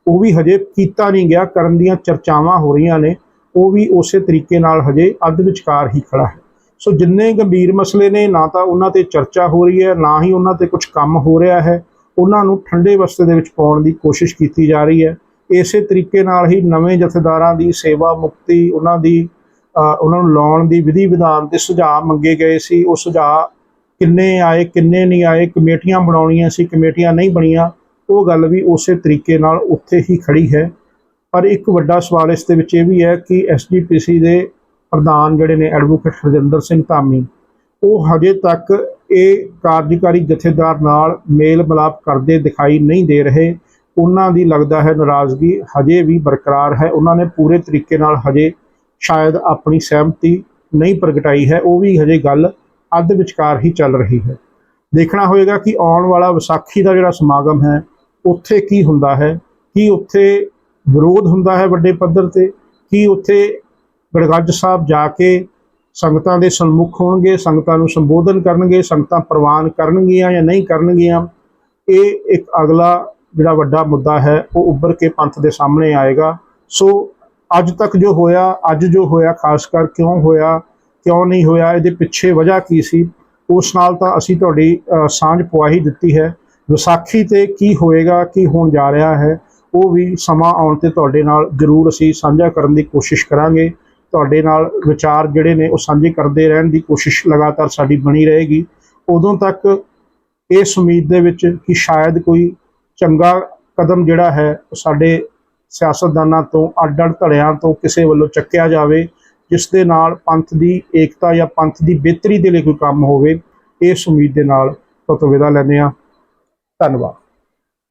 ਉਹ ਵੀ ਹਜੇ ਕੀਤਾ ਨਹੀਂ ਗਿਆ, ਕਰਨ ਦੀਆਂ ਚਰਚਾਵਾਂ ਹੋ ਰਹੀਆਂ ਨੇ, ਉਹ ਵੀ ਉਸੇ ਤਰੀਕੇ ਨਾਲ ਹਜੇ ਅੱਧ ਵਿਚਕਾਰ ਹੀ ਖੜਾ ਹੈ। ਸੋ ਜਿੰਨੇ ਗੰਭੀਰ ਮਸਲੇ ਨੇ, ਨਾ ਤਾਂ ਉਹਨਾਂ ਤੇ ਚਰਚਾ ਹੋ ਰਹੀ ਹੈ, ਨਾ ਹੀ ਉਹਨਾਂ ਤੇ ਕੁਝ ਕੰਮ ਹੋ ਰਿਹਾ ਹੈ। ਉਹਨਾਂ ਨੂੰ ਠੰਡੇ ਵਸਤੇ ਦੇ ਵਿੱਚ ਪਾਉਣ ਦੀ ਕੋਸ਼ਿਸ਼ ਕੀਤੀ ਜਾ ਰਹੀ ਹੈ। ਇਸੇ ਤਰੀਕੇ ਨਾਲ ਹੀ ਨਵੇਂ ਜਥੇਦਾਰਾਂ ਦੀ ਸੇਵਾ ਮੁਕਤੀ, ਉਹਨਾਂ ਦੀ ਉਹਨਾਂ ਨੂੰ ਲਾਉਣ ਦੀ ਵਿਧੀ ਵਿਧਾਨ ਤੇ ਸੁਝਾਅ ਮੰਗੇ ਗਏ ਸੀ। ਉਹ ਸੁਝਾਅ ਕਿੰਨੇ ਆਏ, ਕਿੰਨੇ ਨਹੀਂ ਆਏ, ਕਮੇਟੀਆਂ ਬਣਾਉਣੀਆਂ ਸੀ, ਕਮੇਟੀਆਂ ਨਹੀਂ ਬਣੀਆਂ, ਉਹ ਗੱਲ ਵੀ ਉਸੇ ਤਰੀਕੇ ਨਾਲ ਉੱਥੇ ਹੀ ਖੜੀ ਹੈ। ਪਰ ਇੱਕ ਵੱਡਾ ਸਵਾਲ ਇਸ ਦੇ ਵਿੱਚ ਇਹ ਵੀ ਹੈ ਕਿ ਐਸਜੀਪੀਸੀ ਦੇ ਪ੍ਰਧਾਨ ਜਿਹੜੇ ਨੇ ਐਡਵੋਕੇਟ ਹਰਜਿੰਦਰ ਸਿੰਘ ਧਾਮੀ, ਉਹ ਹਜੇ ਤੱਕ ਇਹ ਕਾਰਜਕਾਰੀ ਜਥੇਦਾਰ ਨਾਲ ਮੇਲ ਮਿਲਾਪ ਕਰਦੇ ਦਿਖਾਈ ਨਹੀਂ ਦੇ ਰਹੇ। ਉਹਨਾਂ ਦੀ ਲੱਗਦਾ ਹੈ ਨਾਰਾਜ਼ਗੀ ਹਜੇ ਵੀ ਬਰਕਰਾਰ ਹੈ। ਉਹਨਾਂ ਨੇ ਪੂਰੇ ਤਰੀਕੇ ਨਾਲ ਹਜੇ ਸ਼ਾਇਦ ਆਪਣੀ ਸਹਿਮਤੀ ਨਹੀਂ ਪ੍ਰਗਟਾਈ ਹੈ। ਉਹ ਵੀ ਹਜੇ ਗੱਲ ਅੱਧ ਵਿਚਕਾਰ ਹੀ ਚੱਲ ਰਹੀ ਹੈ। ਦੇਖਣਾ ਹੋਏਗਾ ਕਿ ਆਉਣ ਵਾਲਾ ਵਿਸਾਖੀ ਦਾ ਜਿਹੜਾ ਸਮਾਗਮ ਹੈ, ਉੱਥੇ ਕੀ ਹੁੰਦਾ ਹੈ? ਕੀ ਉੱਥੇ ਵਿਰੋਧ ਹੁੰਦਾ ਹੈ ਵੱਡੇ ਪੱਧਰ ਤੇ? ਕੀ ਉੱਥੇ ਗੜਗੱਜ ਸਾਹਿਬ ਜਾ ਕੇ ਸੰਗਤਾਂ ਦੇ ਸਨਮੁਖ ਹੋਣਗੇ, ਸੰਗਤਾਂ ਨੂੰ ਸੰਬੋਧਨ ਕਰਨਗੇ, ਸੰਗਤਾਂ ਪ੍ਰਵਾਨ ਕਰਨਗੀਆਂ ਜਾਂ ਨਹੀਂ ਕਰਨਗੀਆਂ, ਇਹ ਇੱਕ ਅਗਲਾ ਜਿਹੜਾ ਵੱਡਾ ਮੁੱਦਾ ਹੈ, ਉਹ ਉੱਭਰ ਕੇ ਪੰਥ ਦੇ ਸਾਹਮਣੇ ਆਏਗਾ। ਸੋ ਅੱਜ ਤੱਕ ਜੋ ਹੋਇਆ, ਅੱਜ ਜੋ ਹੋਇਆ, ਖਾਸ ਕਰ ਕਿਉਂ ਹੋਇਆ, ਕਿਉਂ ਨਹੀਂ ਹੋਇਆ, ਇਹਦੇ ਪਿੱਛੇ ਵਜ੍ਹਾ ਕੀ ਸੀ, ਉਸ ਨਾਲ ਤਾਂ ਅਸੀਂ ਤੁਹਾਡੀ ਸਾਂਝ ਪੁਆਹੀ ਦਿੱਤੀ ਹੈ। ਵਿਸਾਖੀ ਤੇ ਕੀ ਹੋਏਗਾ, ਕੀ ਹੋਣ ਜਾ ਰਿਹਾ ਹੈ, ਉਹ ਵੀ ਸਮਾਂ ਆਉਣ ਤੇ ਤੁਹਾਡੇ ਨਾਲ ਜ਼ਰੂਰ ਅਸੀਂ ਸਾਂਝਾ ਕਰਨ ਦੀ ਕੋਸ਼ਿਸ਼ ਕਰਾਂਗੇ। ਤੁਹਾਡੇ ਨਾਲ ਵਿਚਾਰ ਜਿਹੜੇ ਨੇ ਉਹ ਸਾਂਝੇ ਕਰਦੇ ਰਹਿਣ ਦੀ ਕੋਸ਼ਿਸ਼ ਲਗਾਤਾਰ ਸਾਡੀ ਬਣੀ ਰਹੇਗੀ। ਉਦੋਂ ਤੱਕ ਇਸ ਉਮੀਦ ਦੇ ਵਿੱਚ ਕਿ ਸ਼ਾਇਦ ਕੋਈ ਚੰਗਾ ਕਦਮ ਜਿਹੜਾ ਹੈ, ਉਹ ਸਾਡੇ ਸਿਆਸਤਦਾਨਾਂ ਤੋਂ, ਅੱਡ-ਅੱਡ ਧੜਿਆਂ ਤੋਂ ਕਿਸੇ ਵੱਲੋਂ ਚੱਕਿਆ ਜਾਵੇ, ਜਿਸ ਦੇ ਨਾਲ ਪੰਥ ਦੀ ਏਕਤਾ ਜਾਂ ਪੰਥ ਦੀ ਬਿਹਤਰੀ ਦੇ ਲਈ ਕੋਈ ਕੰਮ ਹੋਵੇ, ਇਸ ਉਮੀਦ ਦੇ ਨਾਲ ਤੁਹਾਨੂੰ ਵਿਦਾ ਲੈਂਦੇ ਹਾਂ। ਧੰਨਵਾਦ।